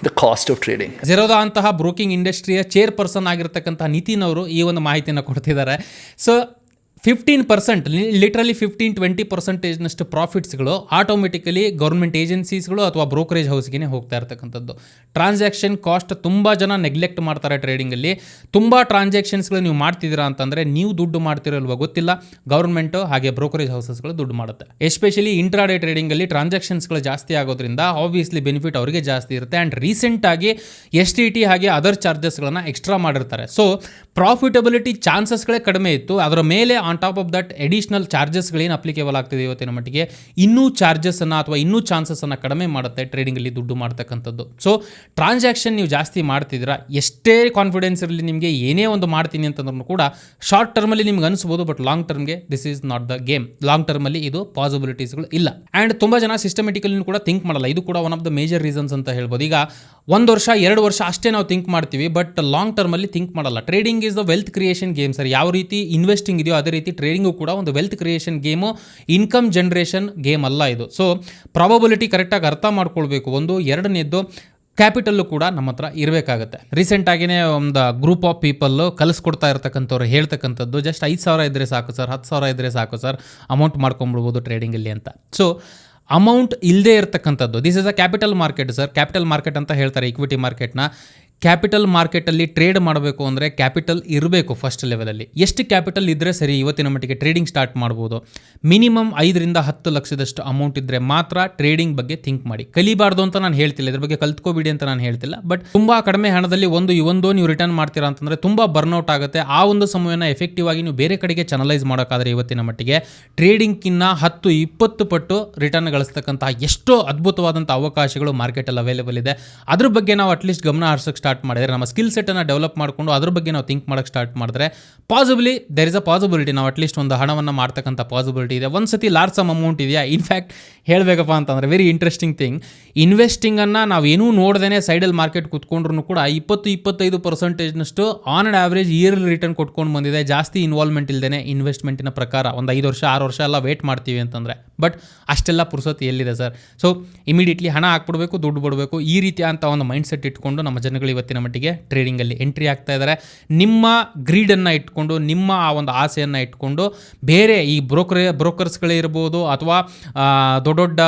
the cost of trading Zerodha ಅಂತಹ broking industrial chair person ಆಗಿರ್ತಕ್ಕಂಥ ನಿತಿನ್ ಅವರು ಈ ಒಂದು ಮಾಹಿತಿಯನ್ನು ಕೊಡ್ತಿದ್ದಾರೆ. So fifteen percent literally fifteen twenty ಪರ್ಸೆಂಟೇಜ್ನಷ್ಟು ಪ್ರಾಫಿಟ್ಸ್ಗಳು automatically government ಏಜೆನ್ಸೀಸ್ಗಳು ಅಥವಾ ಬ್ರೋಕರೇಜ್ ಹೌಸ್ಗೆ ಹೋಗ್ತಾ ಇರ್ತಕ್ಕಂಥದ್ದು. ಟ್ರಾನ್ಸಾಕ್ಷನ್ ಕಾಸ್ಟ್ ತುಂಬ ಜನ ನೆಗ್ಲೆಕ್ಟ್ ಮಾಡ್ತಾರೆ ಟ್ರೇಡಿಂಗಲ್ಲಿ ತುಂಬ ಟ್ರಾನ್ಸಾಕ್ಷನ್ಸ್ಗಳು ನೀವು ಮಾಡ್ತಿದ್ದೀರಾ ಅಂತಂದರೆ ನೀವು ದುಡ್ಡು ಮಾಡ್ತಿರಲ್ವ ಗೊತ್ತಿಲ್ಲ. ಗೌರ್ಮೆಂಟು ಹಾಗೆ ಬ್ರೋಕರೇಜ್ ಹೌಸಸ್ಗಳು ದುಡ್ಡು ಮಾಡುತ್ತೆ. ಎಸ್ಪೆಷಲಿ ಇಂಟ್ರಾಡೇ ಟ್ರೇಡಿಂಗಲ್ಲಿ ಟ್ರಾನ್ಸಾಕ್ಷನ್ಸ್ಗಳು ಜಾಸ್ತಿ ಆಗೋದ್ರಿಂದ ಆಬ್ವಿಯಸ್ಲಿ ಬೆನಿಫಿಟ್ ಅವರಿಗೆ ಜಾಸ್ತಿ ಇರುತ್ತೆ. ಆ್ಯಂಡ್ ರೀಸೆಂಟಾಗಿ ಎಸ್ ಟಿ ಟಿ ಹಾಗೆ ಅದರ್ ಚಾರ್ಜಸ್ಗಳನ್ನು ಎಕ್ಸ್ಟ್ರಾ ಮಾಡಿರ್ತಾರೆ. ಸೊ ಪ್ರಾಫಿಟಬಿಲಿಟಿ ಚಾನ್ಸಸ್ಗಳೇ ಕಡಿಮೆ ಇತ್ತು. ಅದರ ಮೇಲೆ on top of that additional ಚಾರ್ಜಸ್ಗಳೇನು applicable ಆಗ್ತಿದೆ ಇವತ್ತಿನ ಮಟ್ಟಿಗೆ? ಇನ್ನೂ ಚಾರ್ಜಸನ್ನು ಅಥವಾ ಇನ್ನೂ ಚಾನ್ಸಸನ್ನು ಕಡಿಮೆ ಮಾಡುತ್ತೆ ಟ್ರೇಡಿಂಗಲ್ಲಿ ದುಡ್ಡು ಮಾಡ್ತಕ್ಕಂಥದ್ದು. ಸೊ ಟ್ರಾನ್ಸಾಕ್ಷನ್ ನೀವು ಜಾಸ್ತಿ ಮಾಡ್ತಿದ್ದೀರಾ? ಎಷ್ಟೇ ಕಾನ್ಫಿಡೆನ್ಸ್ ಇರಲಿ ನಿಮಗೆ ಏನೇ ಒಂದು ಮಾಡ್ತೀನಿ ಅಂತಂದ್ರೂ ಕೂಡ ಶಾರ್ಟ್ ಟರ್ಮಲ್ಲಿ ನಿಮ್ಗೆ ಅನಿಸ್ಬೋದು but long ಟರ್ಮ್ಗೆ this is not the game long ಟರ್ಮಲ್ಲಿ ಇದು ಪಾಸಿಬಿಲಿಟೀಸ್ಗಳು ಇಲ್ಲ. ಆ್ಯಂಡ್ ತುಂಬ ಜನ ಸಿಸ್ಟಮೆಟಿಕಲಿ ಕೂಡ ಥಿಂಕ್ ಮಾಡಲ್ಲ. ಇದು ಕೂಡ one of the major reasons ಅಂತ ಹೇಳ್ಬೋದು. ಈಗ ಒಂದು ವರ್ಷ, ಎರಡು ವರ್ಷ ಅಷ್ಟೇ ನಾವು ಥಿಂಕ್ ಮಾಡ್ತೀವಿ ಬಟ್ ಲಾಂಗ್ ಟರ್ಮಲ್ಲಿ ಥಿಂಕ್ ಮಾಡಲ್ಲ. Trading is the wealth creation game sir ಯಾವ ರೀತಿ ಇನ್ವೆಸ್ಟಿಂಗ್ ಇದೆಯೋ ಅದೇ ರೀತಿ ಟ್ರೇಡಿಂಗು ಕೂಡ ಒಂದು wealth creation game income generation game ಅಲ್ಲ ಇದು. ಸೊ ಪ್ರಾಬಬಿಲಿಟಿ ಕರೆಕ್ಟಾಗಿ ಅರ್ಥ ಮಾಡ್ಕೊಳ್ಬೇಕು. ಒಂದು, ಎರಡನೇದ್ದು ಕ್ಯಾಪಿಟಲ್ಲು ಕೂಡ ನಮ್ಮ ಹತ್ರ ಇರಬೇಕಾಗುತ್ತೆ. ರೀಸೆಂಟಾಗಿಯೇ ಒಂದು ಗ್ರೂಪ್ ಆಫ್ ಪೀಪಲ್ಲು ಕಲಿಸ್ಕೊಡ್ತಾ ಇರ್ತಕ್ಕಂಥವ್ರು ಹೇಳ್ತಕ್ಕಂಥದ್ದು, ಜಸ್ಟ್ ಐದು ಸಾವಿರ ಇದ್ದರೆ ಸಾಕು ಸರ್ ಹತ್ತು ಸಾವಿರ ಇದ್ದರೆ ಸಾಕು ಸರ್ ಅಮೌಂಟ್ ಮಾಡ್ಕೊಂಬಿಡ್ಬೋದು ಟ್ರೇಡಿಂಗಲ್ಲಿ ಅಂತ. ಸೊ ಅಮೌಂಟ್ ಇಲ್ಲದೆ ಇರತಕ್ಕಂಥದ್ದು this is a capital market sir capital market ಅಂತ ಹೇಳ್ತಾರೆ ಇಕ್ವಿಟಿ ಮಾರ್ಕೆಟ್ನ ಕ್ಯಾಪಿಟಲ್ ಮಾರ್ಕೆಟಲ್ಲಿ ಟ್ರೇಡ್ ಮಾಡಬೇಕು ಅಂದರೆ ಕ್ಯಾಪಿಟಲ್ ಇರಬೇಕು ಫಸ್ಟ್ ಲೆವೆಲಲ್ಲಿ. ಎಷ್ಟು ಕ್ಯಾಪಿಟಲ್ ಇದ್ದರೆ ಸರಿ ಇವತ್ತಿನ ಮಟ್ಟಿಗೆ ಟ್ರೇಡಿಂಗ್ ಸ್ಟಾರ್ಟ್ ಮಾಡ್ಬೋದು? ಮಿನಿಮಮ್ ಐದರಿಂದ ಹತ್ತು ಲಕ್ಷದಷ್ಟು ಅಮೌಂಟ್ ಇದ್ದರೆ ಮಾತ್ರ ಟ್ರೇಡಿಂಗ್ ಬಗ್ಗೆ ಥಿಂಕ್ ಮಾಡಿ. ಕಲಿಬಾರ್ದು ಅಂತ ನಾನು ಹೇಳ್ತಿಲ್ಲ, ಇದ್ರ ಬಗ್ಗೆ ಕಲ್ತ್ಕೋಬಿಡಿ ಅಂತ ನಾನು ಹೇಳ್ತಿಲ್ಲ, ಬಟ್ ತುಂಬ ಕಡಿಮೆ ಹಣದಲ್ಲಿ ಒಂದು ಇವೊಂದು ನೀವು ರಿಟರ್ನ್ ಮಾಡ್ತೀರಾ ಅಂತಂದರೆ ತುಂಬ ಬರ್ನೌಟ್ ಆಗುತ್ತೆ. ಆ ಒಂದು ಸಮಯನ ಎಫೆಕ್ಟಿವ್ ಆಗಿ ನೀವು ಬೇರೆ ಕಡೆಗೆ ಚನಲೈಸ್ ಮಾಡೋಕ್ಕಾದ್ರೆ ಇವತ್ತಿನ ಮಟ್ಟಿಗೆ ಟ್ರೇಡಿಂಗ್ಕಿನ್ನ ಹತ್ತು, ಇಪ್ಪತ್ತು ಪಟ್ಟು ರಿಟರ್ನ್ ಗಳಿಸ್ತಕ್ಕಂತಹ ಎಷ್ಟೋ ಅದ್ಭುತವಾದಂಥ ಅವಕಾಶಗಳು ಮಾರ್ಕೆಟಲ್ಲಿ ಅವೈಲೇಬಲ್ ಇದೆ. ಅದ್ರ ಬಗ್ಗೆ ನಾವು ಅಟ್ಲೀಸ್ಟ್ ಗಮನ ಹರ್ಸಕ್ಕೆ ಸ್ಟಾರ್ಟ್ ಮಾಡಿದ್ರೆ, ನಮ್ಮ ಸ್ಕಿಲ್ ಸೆಟ್ಟನ್ನು ಡೆವಲಪ್ ಮಾಡಿಕೊಂಡು ಅದ್ರ ಬಗ್ಗೆ ನಾವು ಥಿಂಕ್ ಮಾಡೋಕ್ಕೆ ಸ್ಟಾರ್ಟ್ ಮಾಡಿದ್ರೆ possibly there is a possibility ನಾವು ಅಟ್ಲೀಸ್ಟ್ ಒಂದು ಹಣವನ್ನು ಮಾಡ್ತಕ್ಕಂಥ ಪಾಸಿಬಿಲಿಟಿ ಇದೆ. ಒಂದು ಸತಿ ಲಾರ್ಜ್ ಸಮ್ ಅಮೌಂಟ್ ಇದೆಯಾ? ಇನ್ಫ್ಯಾಕ್ಟ್ ಹೇಳಬೇಕಪ್ಪ ಅಂತಂದರೆ ವೆರಿ ಇಂಟ್ರೆಸ್ಟಿಂಗ್ ಥಿಂಗ್ ಇನ್ವೆಸ್ಟಿಂಗನ್ನು ನಾವು ಏನೂ ನೋಡ್ದೇ ಸೈಡಲ್ಲಿ ಮಾರ್ಕೆಟ್ ಕೂತ್ಕೊಂಡ್ರೂ ಕೂಡ ಇಪ್ಪತ್ತು, ಇಪ್ಪತ್ತೈದು ಪರ್ಸೆಂಟೇಜ್ನಷ್ಟು on and average yearly return ಕೊಟ್ಕೊಂಡು ಬಂದಿದೆ. ಜಾಸ್ತಿ ಇನ್ವಾಲ್ವ್ಮೆಂಟ್ ಇಲ್ಲದೇ ಇನ್ವೆಸ್ಟ್ಮೆಂಟಿನ ಪ್ರಕಾರ ಒಂದು ಐದು ವರ್ಷ, ಆರು ವರ್ಷ ಎಲ್ಲ ವೇಟ್ ಮಾಡ್ತೀವಿ ಅಂತಂದರೆ. ಬಟ್ ಅಷ್ಟೆಲ್ಲ ಪುರ್ಸೊತ್ತು ಎಲ್ಲಿದೆ ಸರ್? ಸೊ ಇಮಿಡಿಯೇಟ್ಲಿ ಹಣ ಹಾಕ್ಬಿಡ್ಬೇಕು, ದುಡ್ಡು ಬಿಡಬೇಕು, ಈ ರೀತಿಯ ಅಂತ ಒಂದು ಮೈಂಡ್ ಸೆಟ್ ಇಟ್ಕೊಂಡು ನಮ್ಮ ಜನಗಳು ಇವತ್ತಿನ ಮಟ್ಟಿಗೆ ಟ್ರೇಡಿಂಗಲ್ಲಿ ಎಂಟ್ರಿ ಆಗ್ತಾ ಇದ್ದಾರೆ ನಿಮ್ಮ ಗ್ರೀಡನ್ನು ಇಟ್ಕೊಂಡು, ನಿಮ್ಮ ಆ ಒಂದು ಆಸೆಯನ್ನು ಇಟ್ಕೊಂಡು, ಬೇರೆ ಈ ಬ್ರೋಕರ್ ಬ್ರೋಕರ್ಸ್ಗಳೇ ಇರ್ಬೋದು ಅಥವಾ ದೊಡ್ಡ ದೊಡ್ಡ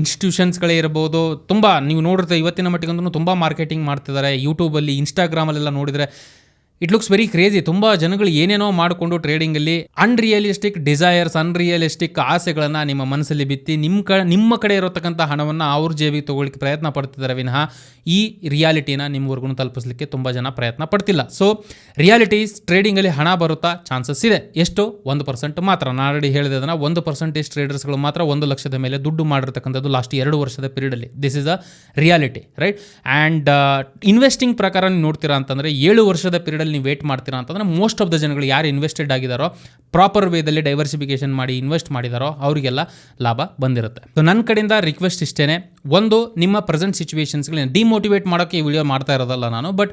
ಇನ್ಸ್ಟಿಟ್ಯೂಷನ್ಸ್ಗಳೇ ಇರ್ಬೋದು, ತುಂಬ ನೀವು ನೋಡಿದ್ರೆ ಇವತ್ತಿನ ಮಟ್ಟಿಗೆ ಅಂದ್ರೂ ತುಂಬ ಮಾರ್ಕೆಟಿಂಗ್ ಮಾಡ್ತಿದ್ದಾರೆ ಯೂಟ್ಯೂಬಲ್ಲಿ ಇನ್ಸ್ಟಾಗ್ರಾಮಲ್ಲೆಲ್ಲ ನೋಡಿದರೆ ಇಟ್ ಲುಕ್ಸ್ ವೆರಿ ಕ್ರೇಜಿ ತುಂಬ ಜನಗಳು ಏನೇನೋ ಮಾಡಿಕೊಂಡು ಟ್ರೇಡಿಂಗಲ್ಲಿ ಅನ್ರಿಯಲಿಸ್ಟಿಕ್ ಡಿಸೈರ್ಸ್ ಅನ್ರಿಯಲಿಸ್ಟಿಕ್ ಆಸೆಗಳನ್ನು ನಿಮ್ಮ ಮನಸ್ಸಲ್ಲಿ ಬಿತ್ತಿ ನಿಮ್ಮ ಕ, ನಿಮ್ಮ ಕಡೆ ಇರತಕ್ಕಂಥ ಹಣವನ್ನು ಅವ್ರ ಜೇಬಿಗೆ ತೊಗೊಳ್ಳಿಕ್ಕೆ ಪ್ರಯತ್ನ ಪಡ್ತಿದ್ದಾರೆ ವಿನಃ ಈ ರಿಯಾಲಿಟಿನ ನಿಮ್ಮವರೆಗೂ ತಲುಪಿಸ್ಲಿಕ್ಕೆ ತುಂಬ ಜನ ಪ್ರಯತ್ನ ಪಡ್ತಿಲ್ಲ. ಸೊ ರಿಯಾಲಿಟೀಸ್ ಟ್ರೇಡಿಂಗಲ್ಲಿ ಹಣ ಬರುತ್ತಾ? ಚಾನ್ಸಸ್ ಇದೆ. ಎಷ್ಟು? ಒಂದು ಪರ್ಸೆಂಟ್ ಮಾತ್ರ. ನಾನು ಆಲ್ರೆಡಿ ಹೇಳಿದೆ ಅದನ್ನು ಒಂದು ಪರ್ಸೆಂಟೇಜ್ ಟ್ರೇಡರ್ಸ್ಗಳು ಮಾತ್ರ ಒಂದು ಲಕ್ಷದ ಮೇಲೆ ದುಡ್ಡು ಮಾಡಿರ್ತಕ್ಕಂಥದ್ದು ಲಾಸ್ಟ್ ಎರಡು ವರ್ಷದ ಪೀರಿಯಡಲ್ಲಿ this is a reality right and investing ಪ್ರಕಾರ ನೀವು ನೋಡ್ತೀರಾ ಅಂತಂದರೆ ಏಳು ವರ್ಷದ ಪೀರಿಯಡಲ್ಲಿ ನೀವು ವೇಟ್ ಮಾಡ್ತೀರಾ ಅಂತಂದರೆ ಮೋಸ್ಟ್ ಆಫ್ ದ ಜನಗಳು ಯಾರು ಇನ್ವೆಸ್ಟೆಡ್ ಆಗಿದಾರೋ ಪ್ರಾಪರ್ ವೇದಲ್ಲಿ ಡೈವರ್ಸಿಫಿಕೇಶನ್ ಮಾಡಿ ಇನ್ವೆಸ್ಟ್ ಮಾಡಿದಾರೋ ಅವರಿಗೆಲ್ಲ ಲಾಭ ಬಂದಿರುತ್ತೆ. ಸೊ ನನ್ನ ಕಡೆಯಿಂದ ರಿಕ್ವೆಸ್ಟ್ ಇಷ್ಟೇ ಒಂದು, ನಿಮ್ಮ ಪ್ರೆಸೆಂಟ್ ಸಿಚುವೇಶನ್ಸ್ಗಳನ್ನ ಡಿಮೋಟಿವೇಟ್ ಮಾಡೋಕ್ಕೆ ಈ ವಿಡಿಯೋ ಮಾಡ್ತಾ ಇರೋದಲ್ಲ ನಾನು ಬಟ್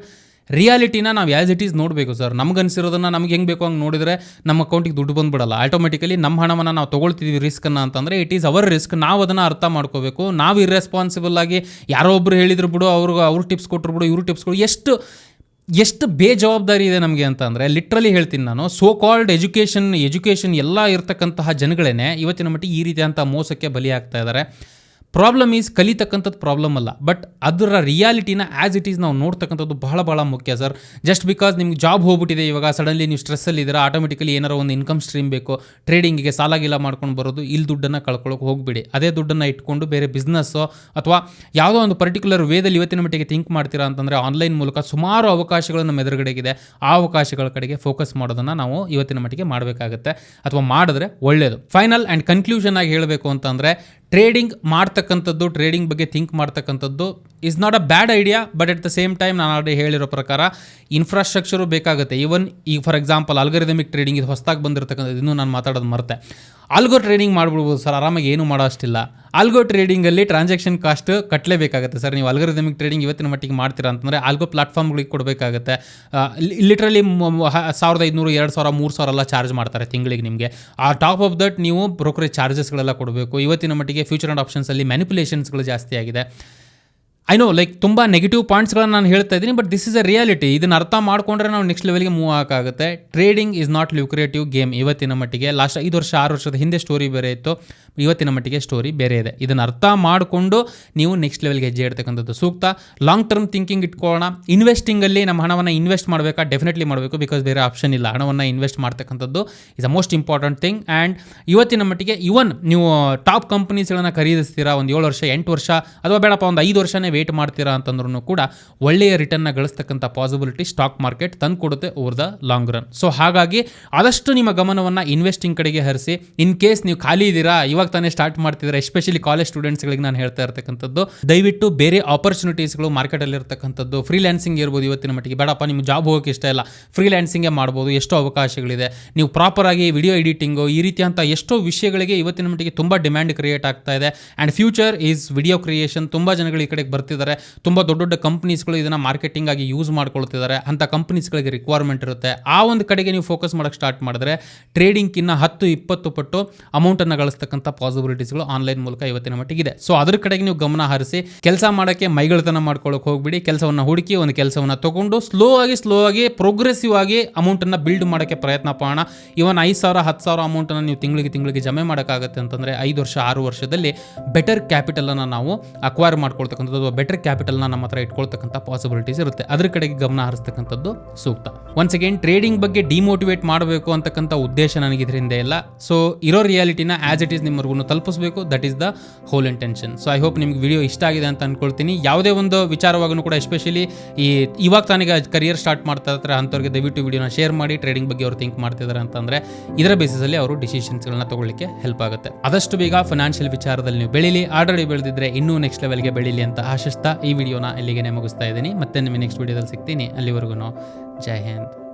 ರಿಯಾಲಿಟಿನ ನಾವು ಆ್ಯಸ್ ಇಟ್ ಈಸ್ ನೋಡಬೇಕು ಸರ್ ನಮ್ಗೆ ಅನ್ಸಿರೋದನ್ನ ನಮ್ಗೆ ಹೆಂಗೆ ಬೇಕೋ ಹಂಗೆ ನೋಡಿದರೆ ನಮ್ಮ ಅಕೌಂಟಿಗೆ ದುಡ್ಡು ಬಂದ್ಬಿಡಲ್ಲ. ಆಟೋಮೆಟಿಕಲಿ ನಮ್ಮ ಹಣವನ್ನು ನಾವು ತೊಗೊಳ್ತಿದ್ದೀವಿ ರಿಸ್ಕನ್ನು ಅಂತಂದರೆ ಇಟ್ ಈಸ್ ಅವರ್ ರಿಸ್ಕ್ ನಾವು ಅದನ್ನು ಅರ್ಥ ಮಾಡ್ಕೋಬೇಕು. ನಾವು ಇರ್ರೆಸ್ಪಾನ್ಸಿಬಲ್ ಆಗಿ ಯಾರೋ ಒಬ್ರು ಹೇಳಿದ್ರು ಬಿಡು ಅವ್ರಿಗೆ ಅವ್ರ ಟಿಪ್ಸ್ ಕೊಟ್ಟರು ಬಿಡು, ಇವ್ರ ಟಿಪ್ಸ್ ಎಷ್ಟು ಎಷ್ಟು ಬೇಜವಾಬ್ದಾರಿ ಇದೆ ನಮಗೆ ಅಂತ ಅಂದರೆ ಲಿಟ್ರಲಿ ಹೇಳ್ತೀನಿ ನಾನು ಸೋ ಕಾಲ್ಡ್ ಎಜುಕೇಷನ್ ಎಜುಕೇಷನ್ ಎಲ್ಲ ಇರ್ತಕ್ಕಂತಹ ಜನಗಳೇ ಇವತ್ತಿನ ಮಟ್ಟಿಗೆ ಈ ರೀತಿಯಂಥ ಮೋಸಕ್ಕೆ ಬಲಿಯಾಗ್ತಾ ಇದ್ದಾರೆ. ಪ್ರಾಬ್ಲಮ್ ಈಸ್ ಕಲಿತಕ್ಕಂಥದ್ದು ಪ್ರಾಬ್ಲಮ್ ಅಲ್ಲ. ಬಟ್ ಅದರ ರಿಯಾಲಿಟಿನ ಆ್ಯಸ್ ಇಟ್ ಈಸ್ ನಾವು ನೋಡ್ತಕ್ಕಂಥದ್ದು ಬಹಳ ಭಾಳ ಮುಖ್ಯ ಸರ್ ಜಸ್ಟ್ ಬಿಕಾಸ್ ನಿಮ್ಗೆ ಜಾಬ್ ಹೋಗ್ಬಿಟ್ಟಿದೆ ಇವಾಗ ಸಡನ್ಲಿ ನೀವು ಸ್ಟ್ರೆಸ್ಸಲ್ಲಿ ಇದ್ದೀರಾ ಆಟೋಮೆಟಿಕಲಿ ಏನಾರ ಒಂದು ಇನ್ಕಮ್ ಸ್ಟ್ರೀಮ್ ಬೇಕು ಟ್ರೇಡಿಂಗಿಗೆ ಸಾಲ ಗೀಲ ಮಾಡ್ಕೊಂಡು ಬರೋದು, ಇಲ್ಲಿ ದುಡ್ಡನ್ನು ಕಳ್ಕೊಳ್ಳೋಕೆ ಹೋಗ್ಬಿಡಿ. ಅದೇ ದುಡ್ಡನ್ನು ಇಟ್ಕೊಂಡು ಬೇರೆ ಬಿಸ್ನೆಸ್ಸು ಅಥವಾ ಯಾವುದೋ ಒಂದು ಪರ್ಟಿಕ್ಯುಲರ್ ವೇದಲ್ಲಿ ಇವತ್ತಿನ ಮಟ್ಟಿಗೆ ಥಿಂಕ್ ಮಾಡ್ತೀರಾ ಅಂತಂದರೆ ಆನ್ಲೈನ್ ಮೂಲಕ ಸುಮಾರು ಅವಕಾಶಗಳು ನಮ್ಮ ಎದುರುಗಡೆಗಿದೆ. ಆ ಅವಕಾಶಗಳ ಕಡೆಗೆ ಫೋಕಸ್ ಮಾಡೋದನ್ನು ನಾವು ಇವತ್ತಿನ ಮಟ್ಟಿಗೆ ಮಾಡಬೇಕಾಗುತ್ತೆ, ಅಥವಾ ಮಾಡಿದ್ರೆ ಒಳ್ಳೆಯದು ಫೈನಲ್ ಆ್ಯಂಡ್ ಕನ್ಕ್ಲೂಷನ್ ಆಗಿ ಹೇಳಬೇಕು ಅಂತಂದರೆ ಟ್ರೇಡಿಂಗ್ ಮಾಡ್ತಕ್ಕಂಥದ್ದು ಟ್ರೇಡಿಂಗ್ ಬಗ್ಗೆ ಥಿಂಕ್ ಮಾಡ್ತಕ್ಕಂಥದ್ದು is not a bad idea but at the same time ನಾನು ಆಲ್ರೆಡಿ ಹೇಳಿರೋ ಪ್ರಕಾರ ಇನ್ಫ್ರಾಸ್ಟ್ರಕ್ಚರು ಬೇಕಾಗುತ್ತೆ. ಈವನ್ ಈಗ ಫಾರ್ ಎಕ್ಸಾಂಪಲ್ ಅಲ್ಗರಿದಮಿಕ್ ಟ್ರೇಡಿಂಗ್ ಇದು ಹೊಸದಾಗಿ ಬಂದಿರತಕ್ಕಂಥದ್ದು, ಇನ್ನೂ ನಾನು ಮಾತಾಡೋದು ಮರ್ತೆ. ಆಲ್ಗೋ ಟ್ರೇಡಿಂಗ್ ಮಾಡ್ಬಿಡ್ಬೋದು ಸರ್, ಆರಾಮಾಗಿ ಏನು ಮಾಡೋ ಅಷ್ಟಿಲ್ಲ. ಆಲ್ಗೋ ಟ್ರೇಡಿಂಗಲ್ಲಿ ಟ್ರಾನ್ಸಾಕ್ಷನ್ ಕಾಸ್ಟ್ ಕಟ್ಟಲೇಬೇಕಾಗುತ್ತೆ ಸರ್. ನೀವು ಅಲ್ಗರಿದಮಿಕ್ ಟ್ರೇಡಿಂಗ್ ಇವತ್ತಿನ ಮಟ್ಟಿಗೆ ಮಾಡ್ತೀರಾ ಅಂತಂದರೆ ಆಲ್ಗೋ ಪ್ಲಾಟ್ಫಾರ್ಮ್ಗಳಿಗೆ ಕೊಡಬೇಕಾಗುತ್ತೆ. ಲಿಟ್ರಲಿ ಸಾವಿರದ ಐದುನೂರು, ಎರಡು ಸಾವಿರ, ಮೂರು ಸಾವಿರ ಎಲ್ಲ ಚಾರ್ಜ್ ಮಾಡ್ತಾರೆ ತಿಂಗಳಿಗೆ ನಿಮಗೆ. ಆ ಟಾಪ್ ಆಫ್ ದಟ್ ನೀವು ಬ್ರೋಕರೇಜ್ ಚಾರ್ಜಸ್ಗಳೆಲ್ಲ ಕೊಡಬೇಕು. ಇವತ್ತಿನ ಮಟ್ಟಿಗೆ ಫ್ಯೂಚರ್ ಆ್ಯಂಡ್ ಆಪ್ಷನ್ಸಲ್ಲಿ ಮ್ಯಾನಿಪುಲೇಷನ್ಸ್ಗಳು ಜಾಸ್ತಿ ಆಗಿದೆ. ಐ ನೋ ಲೈಕ್ ತುಂಬ ನೆಗೆಟಿವ್ ಪಾಯಿಂಟ್ಸ್ಗಳನ್ನ ನಾನು ಹೇಳ್ತಾ ಇದ್ದೀನಿ but this is a reality ಇದನ್ನು ಅರ್ಥ ಮಾಡಿಕೊಂಡ್ರೆ ನಾವು ನೆಕ್ಸ್ಟ್ ಲೆವೆಲ್ಗೆ move ಆಗೋಕ್ಕಾಗುತ್ತೆ. Trading is not lucrative game ಇವತ್ತಿನ ಮಟ್ಟಿಗೆ. ಲಾಸ್ಟ್ ಐದು ವರ್ಷ, ಆರು ವರ್ಷದ ಹಿಂದೆ ಸ್ಟೋರಿ ಬೇರೆ ಇತ್ತು. ಇವತ್ತಿನ ಮಟ್ಟಿಗೆ ಸ್ಟೋರಿ ಬೇರೆ ಇದೆ. ಇದನ್ನು ಅರ್ಥ ಮಾಡಿಕೊಂಡು ನೀವು ನೆಕ್ಸ್ಟ್ ಲೆವೆಲ್ಗೆ ಹೆಜ್ಜೆ ಇಡ್ತಕ್ಕಂಥದ್ದು ಸೂಕ್ತ. ಲಾಂಗ್ ಟರ್ಮ್ ಥಿಂಕಿಂಗ್ ಇಟ್ಕೊಳ್ಳೋಣ. ಇನ್ವೆಸ್ಟಿಂಗಲ್ಲಿ ನಮ್ಮ ಹಣವನ್ನು ಇನ್ವೆಸ್ಟ್ ಮಾಡಬೇಕಾ? ಡೆಫಿನೆಟ್ಲಿ ಮಾಡಬೇಕು ಬಿಕಾಸ್ ಬೇರೆ ಆಪ್ಷನ್ ಇಲ್ಲ. ಹಣವನ್ನು ಇನ್ವೆಸ್ಟ್ ಮಾಡ್ತಕ್ಕಂಥದ್ದು is a most important thing and ಇವತ್ತಿನ ಮಟ್ಟಿಗೆ ಇವನ್ ನೀವು ಟಾಪ್ ಕಂಪನೀಸ್ಗಳನ್ನು ಖರೀದಿಸ್ತೀರಾ? ಒಂದು ಏಳು ವರ್ಷ, ಎಂಟು ವರ್ಷ, ಅಥವಾ ಬೇಡಪ್ಪ, ಒಂದು ಐದು ವರ್ಷನೇ ವೇಟ್ ಮಾಡ್ತೀರಾ ಅಂತಂದ್ರೂ ಕೂಡ ಒಳ್ಳೆಯ ರಿಟರ್ನ್ನ ಗಳಿಸ್ತಕ್ಕಂಥ ಪಾಸಿಬಿಲಿಟಿ ಸ್ಟಾಕ್ ಮಾರ್ಕೆಟ್ ತಂದು ಕೊಡುತ್ತೆ over the long run so ಹಾಗಾಗಿ ಆದಷ್ಟು ನಿಮ್ಮ ಗಮನವನ್ನು ಇನ್ವೆಸ್ಟಿಂಗ್ ಕಡೆಗೆ ಹರಿಸಿ ಇನ್ ಕೇಸ್ ನೀವು ಖಾಲಿ ಇದ್ದೀರಾ, ಇವಾಗ ತಾನೇ ಸ್ಟಾರ್ಟ್ ಮಾಡ್ತಿದ್ದೀರಾ ಎಸ್ಪೆಷಲಿ ಕಾಲೇಜ್ ಸ್ಟೂಡೆಂಟ್ಸ್ಗಳಿಗೆ ನಾನು ಹೇಳ್ತಾ ಇರ್ತಕ್ಕಂಥದ್ದು, ದಯವಿಟ್ಟು ಬೇರೆ ಆಪರ್ಚುನಿಟೀಸ್ಗಳು ಮಾರ್ಕೆಟಲ್ಲಿ ಇರ್ತಕ್ಕಂಥದ್ದು ಫ್ರೀಲ್ಯಾನ್ಸಿಂಗ್ ಇರ್ಬೋದು ಇವತ್ತಿನ ಮಟ್ಟಿಗೆ. ಬೇಡಪ್ಪ, ನಿಮ್ಗೆ ಜಾಬ್ ಹೋಗೋಕೆ ಇಷ್ಟ ಇಲ್ಲ. ಫ್ರೀಲ್ಯಾನ್ಸಿಂಗೇ ಮಾಡ್ಬೋದು, ಎಷ್ಟೋ ಅವಕಾಶಗಳಿದೆ. ನೀವು ಪ್ರಾಪರ್ ಆಗಿ ವಿಡಿಯೋ ಎಡಿಟಿಂಗು ಈ ರೀತಿಯಂಥ ಎಷ್ಟೋ ವಿಷಯಗಳಿಗೆ ಇವತ್ತಿನ ಮಟ್ಟಿಗೆ ತುಂಬ ಡಿಮ್ಯಾಂಡ್ ಕ್ರಿಯೇಟ್ ಆಗ್ತಾ ಇದೆ. And future is video creation ತುಂಬ ಜನಗಳು ಈ ಕಡೆಗೆ ಬರ್ತಿದ್ದಾರೆ ತುಂಬ ದೊಡ್ಡ ದೊಡ್ಡ ಕಂಪ್ನೀಸ್ಗಳು ಇದನ್ನು ಮಾರ್ಕೆಟಿಂಗ್ ಆಗಿ ಯೂಸ್ ಮಾಡ್ಕೊಳ್ತಿದ್ದಾರೆ. ಅಂಥ ಕಂಪ್ನೀಸ್ಗಳಿಗೆ ರಿಕ್ವೈರ್ಮೆಂಟ್ ಇರುತ್ತೆ. ಆ ಒಂದು ಕಡೆಗೆ ನೀವು ಫೋಕಸ್ ಮಾಡೋಕ್ಕೆ ಸ್ಟಾರ್ಟ್ ಮಾಡಿದ್ರೆ ಟ್ರೇಡಿಂಗ್ಕಿನ್ನ ಹತ್ತು, ಇಪ್ಪತ್ತು ಪಟ್ಟು ಅಮೌಂಟನ್ನು ಗಳಿಸ್ತಕ್ಕಂಥ ಪಾಸಿಬಿಲಿಟೀಸ್ಗಳು ಆನ್ಲೈನ್ ಮೂಲಕ ಇವತ್ತಿನ ಮಟ್ಟಿಗೆ ಇದೆ ಸೊ ಅದ್ರ ಕಡೆಗೆ ನೀವು ಗಮನ ಹರಿಸಿ, ಕೆಲಸ ಮಾಡೋಕ್ಕೆ ಮೈಗಳತನ ಮಾಡ್ಕೊಳ್ಳೋಕೆ ಹೋಗ್ಬಿಡಿ. ಕೆಲಸವನ್ನು ಹುಡುಕಿ, ಒಂದು ಕೆಲಸವನ್ನು ತಗೊಂಡು ಸ್ಲೋ ಆಗಿ ಸ್ಲೋ ಆಗಿ ಪ್ರೋಗ್ರೆಸಿವ್ ಆಗಿ ಅಮೌಂಟನ್ನು ಬಿಲ್ಡ್ ಮಾಡೋಕ್ಕೆ ಪ್ರಯತ್ನ ಪಡೋಣ. ಇವನ್ ಐದು ಸಾವಿರ, ಹತ್ತು ಸಾವಿರ ಅಮೌಂಟನ್ನು ನೀವು ತಿಂಗಳಿಗೆ ತಿಂಗಳಿಗೆ ಜಮೆ ಮಾಡೋಕ್ಕಾಗತ್ತೆ ಅಂತಂದರೆ ಐದು ವರ್ಷ, ಆರು ವರ್ಷದಲ್ಲಿ ಬೆಟರ್ ಕ್ಯಾಪಿಟಲನ್ನು ನಾವು ಅಕ್ವೈರ್ ಮಾಡ್ಕೊಳ್ತಕ್ಕಂಥದ್ದು ಬೆಟರ್ ಕ್ಯಾಪಿಟಲ್ನ ನಮ್ಮ ಹತ್ರ ಇಟ್ಕೊಳ್ತಕ್ಕಂಥ ಪಾಸಿಬಿಲಿಟೀಸ್ ಇರುತ್ತೆ. ಅದ್ರ ಕಡೆಗೆ ಗಮನ ಹರಿಸ್ತಕ್ಕಂಥದ್ದು ಸೂಕ್ತ. ಒನ್ಸ್ ಅಗೇನ್ ಟ್ರೇಡಿಂಗ್ ಬಗ್ಗೆ ಡಿಮೋಟಿವೇಟ್ ಮಾಡಬೇಕು ಅಂತಕ್ಕಂಥ ಉದ್ದೇಶ ನನಗೆ ಇದರಿಂದ ಇಲ್ಲ. ಸೊ ಇರೋ ರಿಯಾಲಿಟಿನ ಆಸ್ ಇಟ್ ಈಸ್ ನಿಮ್ಮವರೆಗೂ ತಲುಪಿಸಬೇಕು. That is the whole intention so I hope ನಿಮ್ಗೆ ವಿಡಿಯೋ ಇಷ್ಟ ಆಗಿದೆ ಅಂತ ಅಂದ್ಕೊಳ್ತೀನಿ ಯಾವುದೇ ಒಂದು ವಿಚಾರವಾಗೂ ಕೂಡ ಎಸ್ಪೆಷಲಿ ಈ ಇವಾಗ ತಾನೀಗ ಕರಿಯರ್ ಸ್ಟಾರ್ಟ್ ಮಾಡ್ತಾ ಇರ್ತಾರೆ ಅಂಥವ್ರಿಗೆ ದಯವಿಟ್ಟು ವಿಡಿಯೋನ ಶೇರ್ ಮಾಡಿ ಟ್ರೇಡಿಂಗ್ ಬಗ್ಗೆ ಅವ್ರು ಥಿಂಕ್ ಮಾಡ್ತಿದ್ದಾರೆ ಅಂತಂದರೆ ಇದರ ಬೇಸಿಸಲ್ಲಿ ಅವರು ಡಿಸಿಷನ್ಸ್ಗಳನ್ನ ತಗೊಳ್ಳಿಕ್ಕೆ ಹೆಲ್ಪ್ ಆಗುತ್ತೆ. ಆದಷ್ಟು ಬೇಗ ಫೈನಾನ್ಷಿಯಲ್ ವಿಚಾರದಲ್ಲಿ ನೀವು ಬೆಳೀಲಿ ಆಲ್ರೆಡಿ ಬೆಳೆದಿದ್ರೆ ಇನ್ನೂ ನೆಕ್ಸ್ಟ್ ಲೆವೆಲ್ಗೆ ಬೆಳೀಲಿ ಅಂತ ಆಶಿಸ್ತಾ ಈ ವಿಡಿಯೋನ ಇಲ್ಲಿಗೆ ಮುಗಿಸ್ತಾ ಇದ್ದೀನಿ. ಮತ್ತೆ ನಿಮಗೆ ನೆಕ್ಸ್ಟ್ ವಿಡಿಯೋದಲ್ಲಿ ಸಿಗ್ತೀನಿ. ಅಲ್ಲಿವರೆಗೂ ಜೈ ಹಿಂದ್